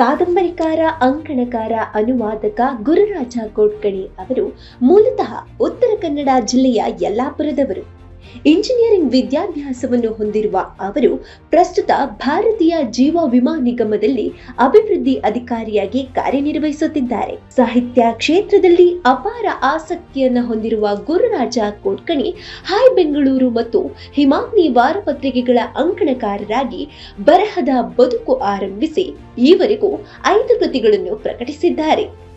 ಕಾದಂಬರಿಕಾರ ಅಂಕಣಕಾರ ಅನುವಾದಕ ಗುರುರಾಜ ಕೋಟ್ಕಣಿ ಅವರು ಮೂಲತಃ ಉತ್ತರ ಕನ್ನಡ ಜಿಲ್ಲೆಯ ಯಲ್ಲಾಪುರದವರು. ಇಂಜಿನಿಯರಿಂಗ್ ವಿದ್ಯಾಭ್ಯಾಸವನ್ನು ಹೊಂದಿರುವ ಅವರು ಪ್ರಸ್ತುತ ಭಾರತೀಯ ಜೀವ ವಿಮಾ ನಿಗಮದಲ್ಲಿ ಅಭಿವೃದ್ಧಿ ಅಧಿಕಾರಿಯಾಗಿ ಕಾರ್ಯನಿರ್ವಹಿಸುತ್ತಿದ್ದಾರೆ. ಸಾಹಿತ್ಯ ಕ್ಷೇತ್ರದಲ್ಲಿ ಅಪಾರ ಆಸಕ್ತಿಯನ್ನು ಹೊಂದಿರುವ ಗುರುರಾಜ ಕೋಟ್ಕಣಿ ಹಾಯ್ ಬೆಂಗಳೂರು ಮತ್ತು ಹಿಮಾಗ್ನಿ ವಾರಪತ್ರಿಕೆಗಳ ಅಂಕಣಕಾರರಾಗಿ ಬರಹದ ಬದುಕು ಆರಂಭಿಸಿ ಈವರೆಗೂ ಐದು ಕೃತಿಗಳನ್ನು ಪ್ರಕಟಿಸಿದ್ದಾರೆ.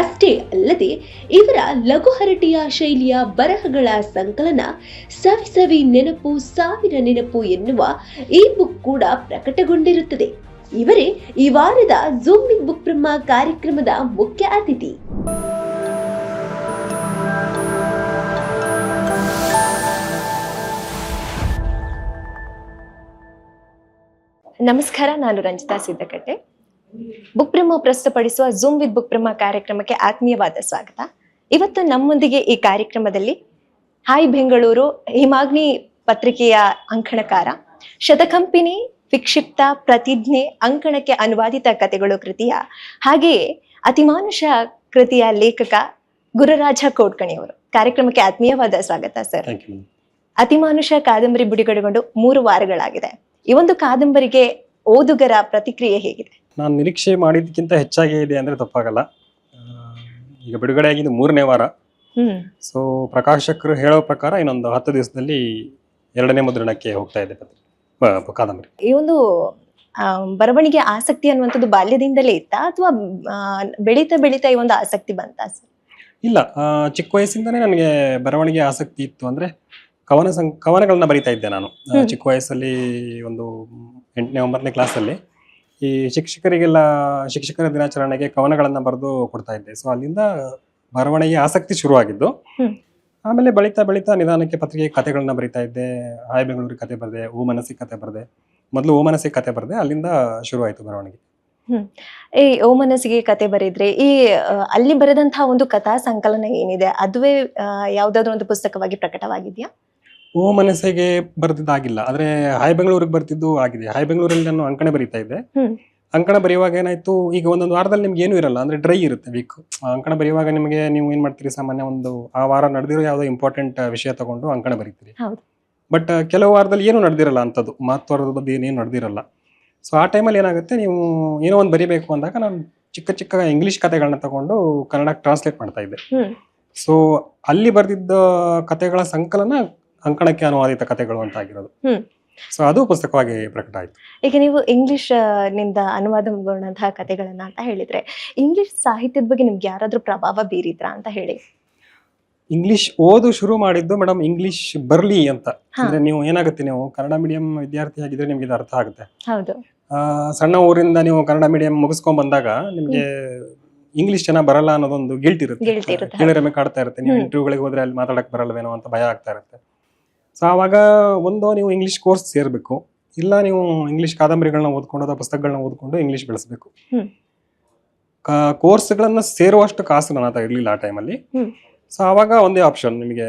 ಅಷ್ಟೇ ಅಲ್ಲದೆ ಇವರ ಲಘು ಹರಟೆಯ ಶೈಲಿಯ ಬರಹಗಳ ಸಂಕಲನ ಸವಿ ಸವಿ ನೆನಪು, ಸಾವಿರ ನೆನಪು ಎನ್ನುವ ಈ ಬುಕ್ ಕೂಡ ಪ್ರಕಟಗೊಂಡಿರುತ್ತದೆ. ಇವರೇ ಈ ವಾರದ ಝೂಮ್ ಬಿಗ್ ಬುಕ್ ಬ್ರಹ್ಮ ಕಾರ್ಯಕ್ರಮದ ಮುಖ್ಯ ಅತಿಥಿ. ನಮಸ್ಕಾರ, ನಾನು ರಂಜಿತಾ ಸಿದ್ದಕಟ್ಟೆ. ಬುಕ್ ಪ್ರೇಮ ಪ್ರಸ್ತುತಪಡಿಸುವ ಜೂಮ್ ವಿತ್ ಬುಕ್ ಪ್ರೇಮ ಕಾರ್ಯಕ್ರಮಕ್ಕೆ ಆತ್ಮೀಯವಾದ ಸ್ವಾಗತ. ಇವತ್ತು ನಮ್ಮೊಂದಿಗೆ ಈ ಕಾರ್ಯಕ್ರಮದಲ್ಲಿ ಹಾಯ್ ಬೆಂಗಳೂರು ಹಿಮಾಗ್ನಿ ಪತ್ರಿಕೆಯ ಅಂಕಣಕಾರ ಶತಕಂಪಿನಿ ವಿಕ್ಷಿಪ್ತ ಪ್ರತಿಜ್ಞೆ ಅಂಕಣಕ್ಕೆ ಅನುವಾದಿತ ಕಥೆಗಳು ಕೃತಿಯ ಹಾಗೆಯೇ ಅತಿಮಾನುಷ ಕೃತಿಯ ಲೇಖಕ ಗುರುರಾಜ ಕೋಡ್ಕಣಿಯವರು ಕಾರ್ಯಕ್ರಮಕ್ಕೆ ಆತ್ಮೀಯವಾದ ಸ್ವಾಗತ ಸರ್ ಅತಿಮಾನುಷ ಕಾದಂಬರಿ ಬಿಡುಗಡೆಗೊಂಡು ಮೂರು ವಾರಗಳಾಗಿದೆ. ಈ ಒಂದು ಕಾದಂಬರಿಗೆ ಓದುಗರ ಪ್ರತಿಕ್ರಿಯೆ ಹೇಗಿದೆ? ನಾನು ನಿರೀಕ್ಷೆ ಮಾಡಿದ್ದಕ್ಕಿಂತ ಹೆಚ್ಚಾಗೇ ಇದೆ ಅಂದರೆ ತಪ್ಪಾಗಲ್ಲ. ಈಗ ಬಿಡುಗಡೆ ಆಗಿದ್ದು ಮೂರನೇ ವಾರ. ಸೊ ಪ್ರಕಾಶಕರು ಹೇಳೋ ಪ್ರಕಾರ ಇನ್ನೊಂದು ಹತ್ತು ದಿವಸದಲ್ಲಿ ಎರಡನೇ ಮುದ್ರಣಕ್ಕೆ ಹೋಗ್ತಾ ಇದೆ ಪತ್ರಿಕೆ ಕಾದಂಬರಿ. ಈ ಒಂದು ಬರವಣಿಗೆ ಆಸಕ್ತಿ ಅನ್ನುವಂಥದ್ದು ಬಾಲ್ಯದಿಂದಲೇ ಇತ್ತಾ? ಅಥವಾ ಬೆಳೀತಾ ಬೆಳೀತಾ ಈ ಒಂದು ಆಸಕ್ತಿ ಬಂತ ಇಲ್ಲ ಚಿಕ್ಕ ವಯಸ್ಸಿಂದನೇ ನನಗೆ ಬರವಣಿಗೆ ಆಸಕ್ತಿ ಇತ್ತು ಅಂದರೆ ಕವನ ಸಂ ಕವನಗಳನ್ನ ಬರಿತಾ ಇದ್ದೆ ನಾನು. ಚಿಕ್ಕ ವಯಸ್ಸಲ್ಲಿ ಒಂದು ಎಂಟನೇ ಒಂಬತ್ತನೇ ಕ್ಲಾಸಲ್ಲಿ ಈ ಶಿಕ್ಷಕರಿಗೆಲ್ಲ ಶಿಕ್ಷಕರ ದಿನಾಚರಣೆಗೆ ಕವನಗಳನ್ನು ಬರೆದು ಕೊಡ್ತಾ ಇದ್ದೆ. ಸೊ ಅಲ್ಲಿಂದ ಬರವಣಿಗೆ ಆಸಕ್ತಿ ಶುರುವಾಗಿದ್ದು ಹ್ಮ್. ಆಮೇಲೆ ಬೆಳೀತಾ ಬೆಳೀತಾ ನಿಧಾನಕ್ಕೆ ಪತ್ರಿಕೆ ಕಥೆಗಳನ್ನ ಬರಿತಾ ಇದ್ದೆ. ಹಾಯ್ ಬೆಂಗಳೂರಿ ಕತೆ ಬರೆದೆ ಓ ಮನಸ್ಸಿ ಕತೆ ಬರೆದೆ. ಮೊದಲು ಓ ಮನಸ್ಸಿ ಕತೆ ಬರೆದೆ ಅಲ್ಲಿಂದ ಶುರುವಾಯಿತು ಬರವಣಿಗೆ. ಈ ಓ ಮನಸ್ಸಿಗೆ ಕತೆ ಬರೆದ್ರೆ ಈ ಅಲ್ಲಿ ಬರೆದಂತಹ ಒಂದು ಕಥಾ ಸಂಕಲನ ಏನಿದೆ ಅದುವೇ ಯಾವ್ದಾದ್ರು ಒಂದು ಪುಸ್ತಕವಾಗಿ ಪ್ರಕಟವಾಗಿದೆಯಾ? ಓ ಮನಸ್ಸಿಗೆ ಬರ್ತಿದ್ದಾಗಿಲ್ಲ ಆದ್ರೆ ಹಾಯ್ ಬೆಂಗಳೂರಿಗೆ ಬರ್ತಿದ್ದು ಆಗಿದೆ. ಹಾಯ್ ಬೆಂಗಳೂರಲ್ಲಿ ನಾನು ಅಂಕಣ ಬರೀತಾ ಇದ್ದೆ. ಅಂಕಣ ಬರೆಯುವಾಗ ಏನಾಯ್ತು? ಈಗ ಒಂದೊಂದು ವಾರದಲ್ಲಿ ನಿಮ್ಗೆ ಏನು ಇರಲ್ಲ. ಅಂದ್ರೆ ಡ್ರೈ ಇರುತ್ತೆ ವೀಕ್ ಅಂಕಣ ಬರೆಯುವಾಗ ನಿಮಗೆ ನೀವು ಏನ್ ಮಾಡ್ತೀರಿ? ಸಾಮಾನ್ಯ ಒಂದು ಆ ವಾರ ನಡೆದಿರೋ ಯಾವುದೋ ಇಂಪಾರ್ಟೆಂಟ್ ವಿಷಯ ತಗೊಂಡು ಅಂಕಣ ಬರೀತೀರಿ. ಬಟ್ ಕೆಲವು ವಾರದಲ್ಲಿ ಏನು ನಡೆದಿರಲ್ಲ ಅಂತದ್ದು ಮಹತ್ವದ ಬಗ್ಗೆ ಏನೇನು ನಡೆದಿರಲ್ಲ. ಸೊ ಆ ಟೈಮಲ್ಲಿ ಏನಾಗುತ್ತೆ? ನೀವು ಏನೋ ಒಂದು ಬರಿಬೇಕು ಅಂದಾಗ ನಾನು ಚಿಕ್ಕ ಚಿಕ್ಕ ಇಂಗ್ಲಿಷ್ ಕಥೆಗಳನ್ನ ತಗೊಂಡು ಕನ್ನಡಕ್ಕೆ ಟ್ರಾನ್ಸ್ಲೇಟ್ ಮಾಡ್ತಾ ಇದ್ದೆ. ಸೊ ಅಲ್ಲಿ ಬರೆದಿದ್ದ ಕಥೆಗಳ ಸಂಕಲನ ಅಂಕಣಕ್ಕೆ ಅನುವಾದಿತ ಕಥೆಗಳು ಅಂತ ಆಗಿರೋದು ಸೊ ಅದು ಪುಸ್ತಕವಾಗಿ ಪ್ರಕಟ ಆಯ್ತು. ಈಗ ನೀವು ಇಂಗ್ಲಿಷ್ನಿಂದ ನಿಂದ ಅನುವಾದಗೊಂಡಂತಹ ಕಥೆಗಳನ್ನ ಅಂತ ಹೇಳಿದ್ರೆ ಇಂಗ್ಲಿಷ್ ಸಾಹಿತ್ಯದ ಬಗ್ಗೆ ನಿಮ್ಗೆ ಯಾರಾದ್ರೂ ಪ್ರಭಾವ ಬೀರಿದ್ರಾ ಅಂತ ಹೇಳಿ? ಇಂಗ್ಲಿಷ್ ಓದು ಶುರು ಮಾಡಿದ್ದು ಮೇಡಮ್ ಇಂಗ್ಲಿಷ್ ಬರ್ಲಿ ಅಂತ. ಅಂದ್ರೆ ನೀವು ಏನಾಗುತ್ತೆ ನೀವು ಕನ್ನಡ ಮೀಡಿಯಂ ವಿದ್ಯಾರ್ಥಿ ಆಗಿದ್ರೆ ನಿಮ್ಗೆ ಇದು ಅರ್ಥ ಆಗುತ್ತೆ. ಸಣ್ಣ ಊರಿಂದ ನೀವು ಕನ್ನಡ ಮೀಡಿಯಂ ಮುಗಿಸ್ಕೊಂಡ್ ಬಂದಾಗ ನಿಮ್ಗೆ ಇಂಗ್ಲಿಷ್ ಚೆನ್ನಾಗಿ ಬರಲ್ಲ ಅನ್ನೋದೊಂದು ಗಿಲ್ಟ್ ಇರುತ್ತೆ. ಕೀಳರಿಮೆ ಕಾಡ್ತಾ ಇರುತ್ತೆ. ನೀವು. ಇಂಟರ್ವ್ಯೂಗಳಿಗೆ ಹೋದ್ರೆ ಅಲ್ಲಿ ಮಾತಾಡಕ್ ಬರಲ್ವೇನೋ ಅಂತ ಭಯ ಆಗ್ತಾ ಇರುತ್ತೆ. ಸೊ ಆವಾಗ ಒಂದು ನೀವು ಇಂಗ್ಲಿಷ್ ಕೋರ್ಸ್ ಸೇರಬೇಕು. ಇಲ್ಲ ನೀವು ಇಂಗ್ಲಿಷ್ ಕಾದಂಬರಿಗಳನ್ನ ಓದ್ಕೊಂಡು ಅಥವಾ ಪುಸ್ತಕಗಳನ್ನ ಓದ್ಕೊಂಡು ಇಂಗ್ಲಿಷ್ ಬೆಳೆಸಬೇಕು. ಕೋರ್ಸ್ಗಳನ್ನು ಸೇರುವಷ್ಟು ಕಾಸು ನನ್ನ ಹತ್ರ ಇರಲಿಲ್ಲ ಆ ಟೈಮಲ್ಲಿ. ಸೊ ಆವಾಗ ಒಂದೇ ಆಪ್ಷನ್ ನಿಮಗೆ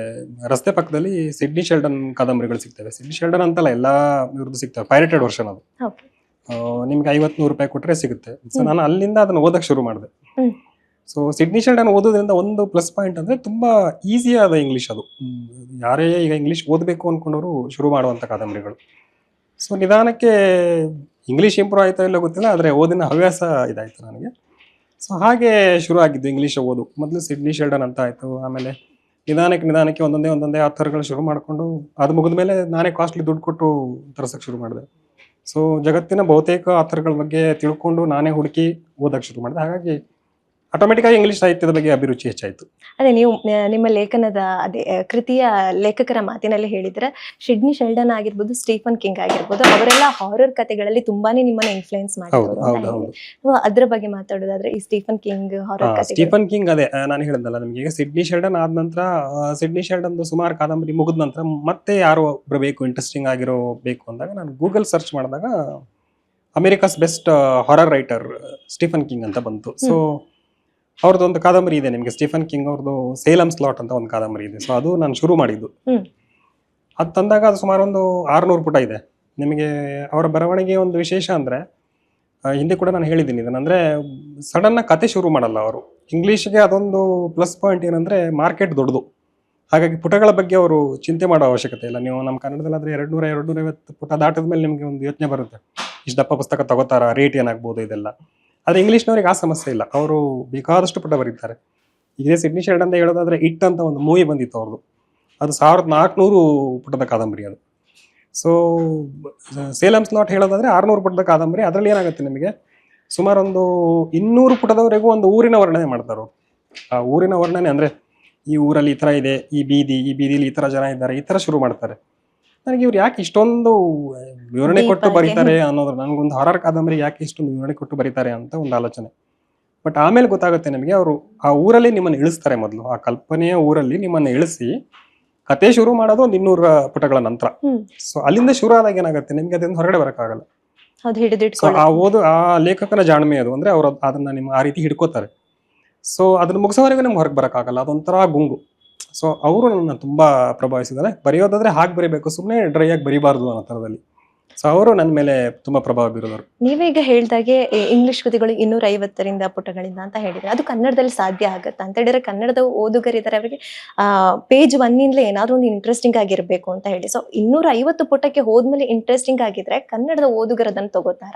ರಸ್ತೆ ಪಕ್ಕದಲ್ಲಿ ಸಿಡ್ನಿ ಶೆಲ್ಡನ್ ಕಾದಂಬರಿಗಳು ಸಿಗ್ತವೆ. ಸಿಡ್ನಿ ಶೆಲ್ಡನ್ ಅಂತಲ್ಲ ಎಲ್ಲ ಇವ್ರದ್ದು ಸಿಗ್ತವೆ. ಪೈರೇಟೆಡ್ ವರ್ಷನ್ ಅದು. ನಿಮ್ಗೆ ಐವತ್ ನೂರು ರೂಪಾಯಿ ಕೊಟ್ಟರೆ ಸಿಗುತ್ತೆ. ಸೊ ನಾನು ಅಲ್ಲಿಂದ ಅದನ್ನ ಓದಕ್ಕೆ ಶುರು ಮಾಡಿದೆ. ಸೊ ಸಿಡ್ನಿ ಶೆಲ್ಡನ್ ಓದೋದ್ರಿಂದ ಒಂದು ಪ್ಲಸ್ ಪಾಯಿಂಟ್ ಅಂದರೆ ತುಂಬ ಈಸಿ ಆದ ಇಂಗ್ಲೀಷ್ ಅದು. ಯಾರೇ ಈಗ ಇಂಗ್ಲೀಷ್ ಓದಬೇಕು ಅಂದ್ಕೊಂಡವರು ಶುರು ಮಾಡುವಂಥ ಕಾದಂಬರಿಗಳು. ಸೊ ನಿಧಾನಕ್ಕೆ ಇಂಗ್ಲೀಷ್ ಇಂಪ್ರೂವ್ ಆಯಿತಾ ಇಲ್ಲೋ ಗೊತ್ತಿಲ್ಲ, ಆದರೆ ಓದಿನ ಹವ್ಯಾಸ ಇದಾಯಿತು ನನಗೆ. ಸೊ ಹಾಗೆ ಶುರು ಆಗಿದ್ದು ಇಂಗ್ಲೀಷ್ ಓದು. ಮೊದಲು ಸಿಡ್ನಿ ಶೆಲ್ಡನ್ ಅಂತ ಆಯಿತು, ಆಮೇಲೆ ನಿಧಾನಕ್ಕೆ ನಿಧಾನಕ್ಕೆ ಒಂದೊಂದೇ ಒಂದೊಂದೇ ಆಥರ್ಗಳು ಶುರು ಮಾಡಿಕೊಂಡು, ಅದು ಮುಗಿದ ಮೇಲೆ ನಾನೇ ಕಾಸ್ಟ್ಲಿ ದುಡ್ಡು ಕೊಟ್ಟು ತರ್ಸಕ್ಕೆ ಶುರು ಮಾಡಿದೆ. ಸೊ ಜಗತ್ತಿನ ಬಹುತೇಕ ಆಥರ್ಗಳ ಬಗ್ಗೆ ತಿಳ್ಕೊಂಡು ನಾನೇ ಹುಡುಕಿ ಓದಕ್ಕೆ ಶುರು ಮಾಡಿದೆ. ಹಾಗಾಗಿ ಆಟೋಮೆಟಿಕ್ ಆಗಿ ಇಂಗ್ಲಿಷ್ ಸಾಹಿತ್ಯದ ಬಗ್ಗೆ ಅಭಿರುಚಿ ಹೆಚ್ಚಾಯಿತು. ಅದೇ ನೀವು ನಿಮ್ಮ ಲೇಖನದ ಅದೇ ಆ, ಕೃತಿಯ ಲೇಖಕರ ಮಾತಿನಲ್ಲಿ ಹೇಳಿದ್ರೆ ಶಿಡ್ನಿ ಶೆಲ್ಡನ್ ಆಗಿರ್ಬೋದು ಸ್ಟೀಫನ್ ಕಿಂಗ್ ಆಗಿರ್ಬೋದು ಅವರೆಲ್ಲ ಹಾರರ್ ಕಥೆಗಳಲ್ಲಿ ತುಂಬಾನೇ ನಿಮ್ಮನ್ನ ಇನ್ಫ್ಲೂಯೆನ್ಸ್ ಹೌದು ಮಾಡಿದ್ರು ಹೌದು ಹೌದು. So, ಅದ್ರ ಬಗ್ಗೆ ಮಾತಾಡೋದಾದ್ರೆ ಈ Stephen King horror Stephen King ಅದೇ ನಾನು ಹೇಳಿದ್ನಲ್ಲ ನಿಮಗೆ ಈಗ ಸಿಡ್ನಿ ಶೆಲ್ಡನ್ ಆದ ನಂತರ ಆ, ಸಿಡ್ನಿ ಶೆಲ್ಡನ್ ಸುಮಾರು ಕಾದಂಬರಿ ಮುಗಿದ ನಂತರ ಮತ್ತೆ ಯಾರು ಒಬ್ರು ಬೇಕು ಇಂಟ್ರೆಸ್ಟಿಂಗ್ ಆಗಿರೋ ಬೇಕು ಅಂದಾಗ ನಾನು ಗೂಗಲ್ ಸರ್ಚ್ ಮಾಡಿದಾಗ America's best horror writer Stephen King ಅಂತ ಬಂತು. ಸೊ ಅವ್ರದ್ದು ಒಂದು ಕಾದಂಬರಿ ಇದೆ ನಿಮಗೆ. ಸ್ಟೀಫನ್ ಕಿಂಗ್ ಅವ್ರದ್ದು ಸೇಲಮ್ ಸ್ಲಾಟ್ ಅಂತ ಒಂದು ಕಾದಂಬರಿ ಇದೆ. ಸೊ ಅದು ನಾನು ಶುರು ಮಾಡಿದ್ದು. ಅದು ತಂದಾಗ ಅದು ಸುಮಾರು ಒಂದು ಆರುನೂರು ಪುಟ ಇದೆ. ನಿಮಗೆ ಅವರ ಬರವಣಿಗೆ ಒಂದು ವಿಶೇಷ ಅಂದ್ರೆ ಹಿಂದೆ ಕೂಡ ನಾನು ಹೇಳಿದ್ದೀನಿ ಇದನ್ನ. ಅಂದ್ರೆ ಸಡನ್ ಕತೆ ಶುರು ಮಾಡಲ್ಲ ಅವರು. ಇಂಗ್ಲೀಷ್ಗೆ ಅದೊಂದು ಪ್ಲಸ್ ಪಾಯಿಂಟ್ ಏನಂದ್ರೆ ಮಾರ್ಕೆಟ್ ದೊಡ್ಡದು. ಹಾಗಾಗಿ ಪುಟಗಳ ಬಗ್ಗೆ ಅವರು ಚಿಂತೆ ಮಾಡೋ ಅವಶ್ಯಕತೆ ಇಲ್ಲ. ನೀವು ನಮ್ಮ ಕನ್ನಡದಲ್ಲಾದ್ರೆ ಎರಡು ನೂರ ಎರಡು ನೂರೈವತ್ತು ಪುಟ ದಾಟದ ಮೇಲೆ ನಿಮಗೆ ಒಂದು ಯೋಚನೆ ಬರುತ್ತೆ. ಇಷ್ಟು ದಪ್ಪ ಪುಸ್ತಕ ತಗೋತಾರ? ರೇಟ್ ಏನಾಗ್ಬೋದು ಇದೆಲ್ಲ? ಆದರೆ ಇಂಗ್ಲೀಷ್ನವ್ರಿಗೆ ಆ ಸಮಸ್ಯೆ ಇಲ್ಲ. ಅವರು ಬೇಕಾದಷ್ಟು ಪುಟ ಬರೀತಾರೆ. ಇದೇ ಸಿಡ್ನಿ ಶೆಲ್ಡ್ ಅಂತ ಹೇಳೋದಾದ್ರೆ ಇಟ್ ಅಂತ ಒಂದು ಮೂವಿ ಬಂದಿತ್ತು ಅವ್ರದ್ದು ಅದು ಸಾವಿರದ ನಾಲ್ಕುನೂರು ಪುಟದ ಕಾದಂಬರಿ ಅದು. ಸೊ ಸೇಲಮ್ಸ್ ನಾಟ್ ಹೇಳೋದಾದ್ರೆ ಆರ್ನೂರು ಪುಟದ ಕಾದಂಬರಿ. ಅದರಲ್ಲಿ ಏನಾಗುತ್ತೆ ನಿಮಗೆ? ಸುಮಾರು ಒಂದು ಇನ್ನೂರು ಪುಟದವರೆಗೂ ಒಂದು ಊರಿನ ವರ್ಣನೆ ಮಾಡ್ತಾರೆ ಅವರು. ಆ ಊರಿನ ವರ್ಣನೆ ಅಂದ್ರೆ ಈ ಊರಲ್ಲಿ ಈ ಥರ ಇದೆ, ಈ ಬೀದಿ, ಈ ಬೀದಿಲಿ ಈ ಥರ ಜನ ಇದ್ದಾರೆ, ಈ ಥರ ಶುರು ಮಾಡ್ತಾರೆ. ನನಗೆ ಇವ್ರು ಯಾಕೆ ಇಷ್ಟೊಂದು ವಿವರಣೆ ಕೊಟ್ಟು ಬರೀತಾರೆ ಅನ್ನೋದ್ರ ನನಗೊಂದು ಹಾರರ್ ಕಾದಂಬರಿ ಯಾಕೆ ಇಷ್ಟೊಂದು ವಿವರಣೆ ಕೊಟ್ಟು ಬರೀತಾರೆ ಅಂತ ಒಂದು ಆಲೋಚನೆ. ಬಟ್ ಆಮೇಲೆ ಗೊತ್ತಾಗುತ್ತೆ ನಿಮಗೆ ಅವರು ಆ ಊರಲ್ಲಿ ನಿಮ್ಮನ್ನು ಇಳಿಸ್ತಾರೆ ಮೊದಲು. ಆ ಕಲ್ಪನೆಯ ಊರಲ್ಲಿ ನಿಮ್ಮನ್ನು ಇಳಿಸಿ ಕತೆ ಶುರು ಮಾಡೋದು ಒಂದು ಇನ್ನೂರ ಪುಟಗಳ ನಂತರ. ಸೊ ಅಲ್ಲಿಂದ ಶುರು ಆದಾಗ ಏನಾಗುತ್ತೆ? ನಿಮ್ಗೆ ಅದರಿಂದ ಹೊರಗಡೆ ಬರೋಕ್ಕಾಗಲ್ಲ. ಆ ಓದು ಆ ಲೇಖಕನ ಜಾಣ್ಮೆ ಅದು. ಅಂದ್ರೆ ಅವರು ಅದನ್ನ ನಿಮ್ಮ ಆ ರೀತಿ ಹಿಡ್ಕೋತಾರೆ. ಸೊ ಅದನ್ನ ಮುಗಿಸೋವರೆಗೂ ನಮ್ಗೆ ಹೊರಗೆ ಬರೋಕ್ಕಾಗಲ್ಲ. ಅದೊಂಥರ ಗುಂಗು. ಸೊ ಅವರು ನನ್ನ ತುಂಬಾ ಪ್ರಭಾವಿಸಿದ್ದಾರೆ. ಬರೆಯೋದಾದ್ರೆ ಹಾಗೆ ಬರೀಬೇಕು ಸುಮ್ಮನೆ ಡ್ರೈ ಆಗಿ ಬರಿಬಾರ್ದು ಅನ್ನೋ ಥರದಲ್ಲಿ. ಸೊ ಅವರು ನನ್ನ ಮೇಲೆ ತುಂಬಾ ಪ್ರಭಾವ ಬೀರೋರು ನೀವೀಗ ಹೇಳ್ದಾಗೆ ಇಂಗ್ಲೀಷ್ ಕೃತಿಗಳು ಇನ್ನೂರ ಐವತ್ತರಿಂದ ಪುಟಗಳಿಂದ ಅಂತ ಹೇಳಿದ್ರೆ, ಅದು ಕನ್ನಡದಲ್ಲಿ ಸಾಧ್ಯ ಆಗುತ್ತಾ? ಅಂತ ಹೇಳಿದ್ರೆ ಕನ್ನಡದ ಓದುಗರಿದ್ದಾರೆ, ಅವರಿಗೆ ಪೇಜ್ ಒನ್ನಿಂದಲೇ ಏನಾದರೂ ಒಂದು ಇಂಟ್ರೆಸ್ಟಿಂಗ್ ಆಗಿರಬೇಕು ಅಂತ ಹೇಳಿ. ಸೊ ಇನ್ನೂರ ಐವತ್ತು ಪುಟಕ್ಕೆ ಹೋದ್ಮೇಲೆ ಇಂಟ್ರೆಸ್ಟಿಂಗ್ ಆಗಿದ್ರೆ ಕನ್ನಡದ ಓದುಗರದನ್ನು ತಗೋತಾರ?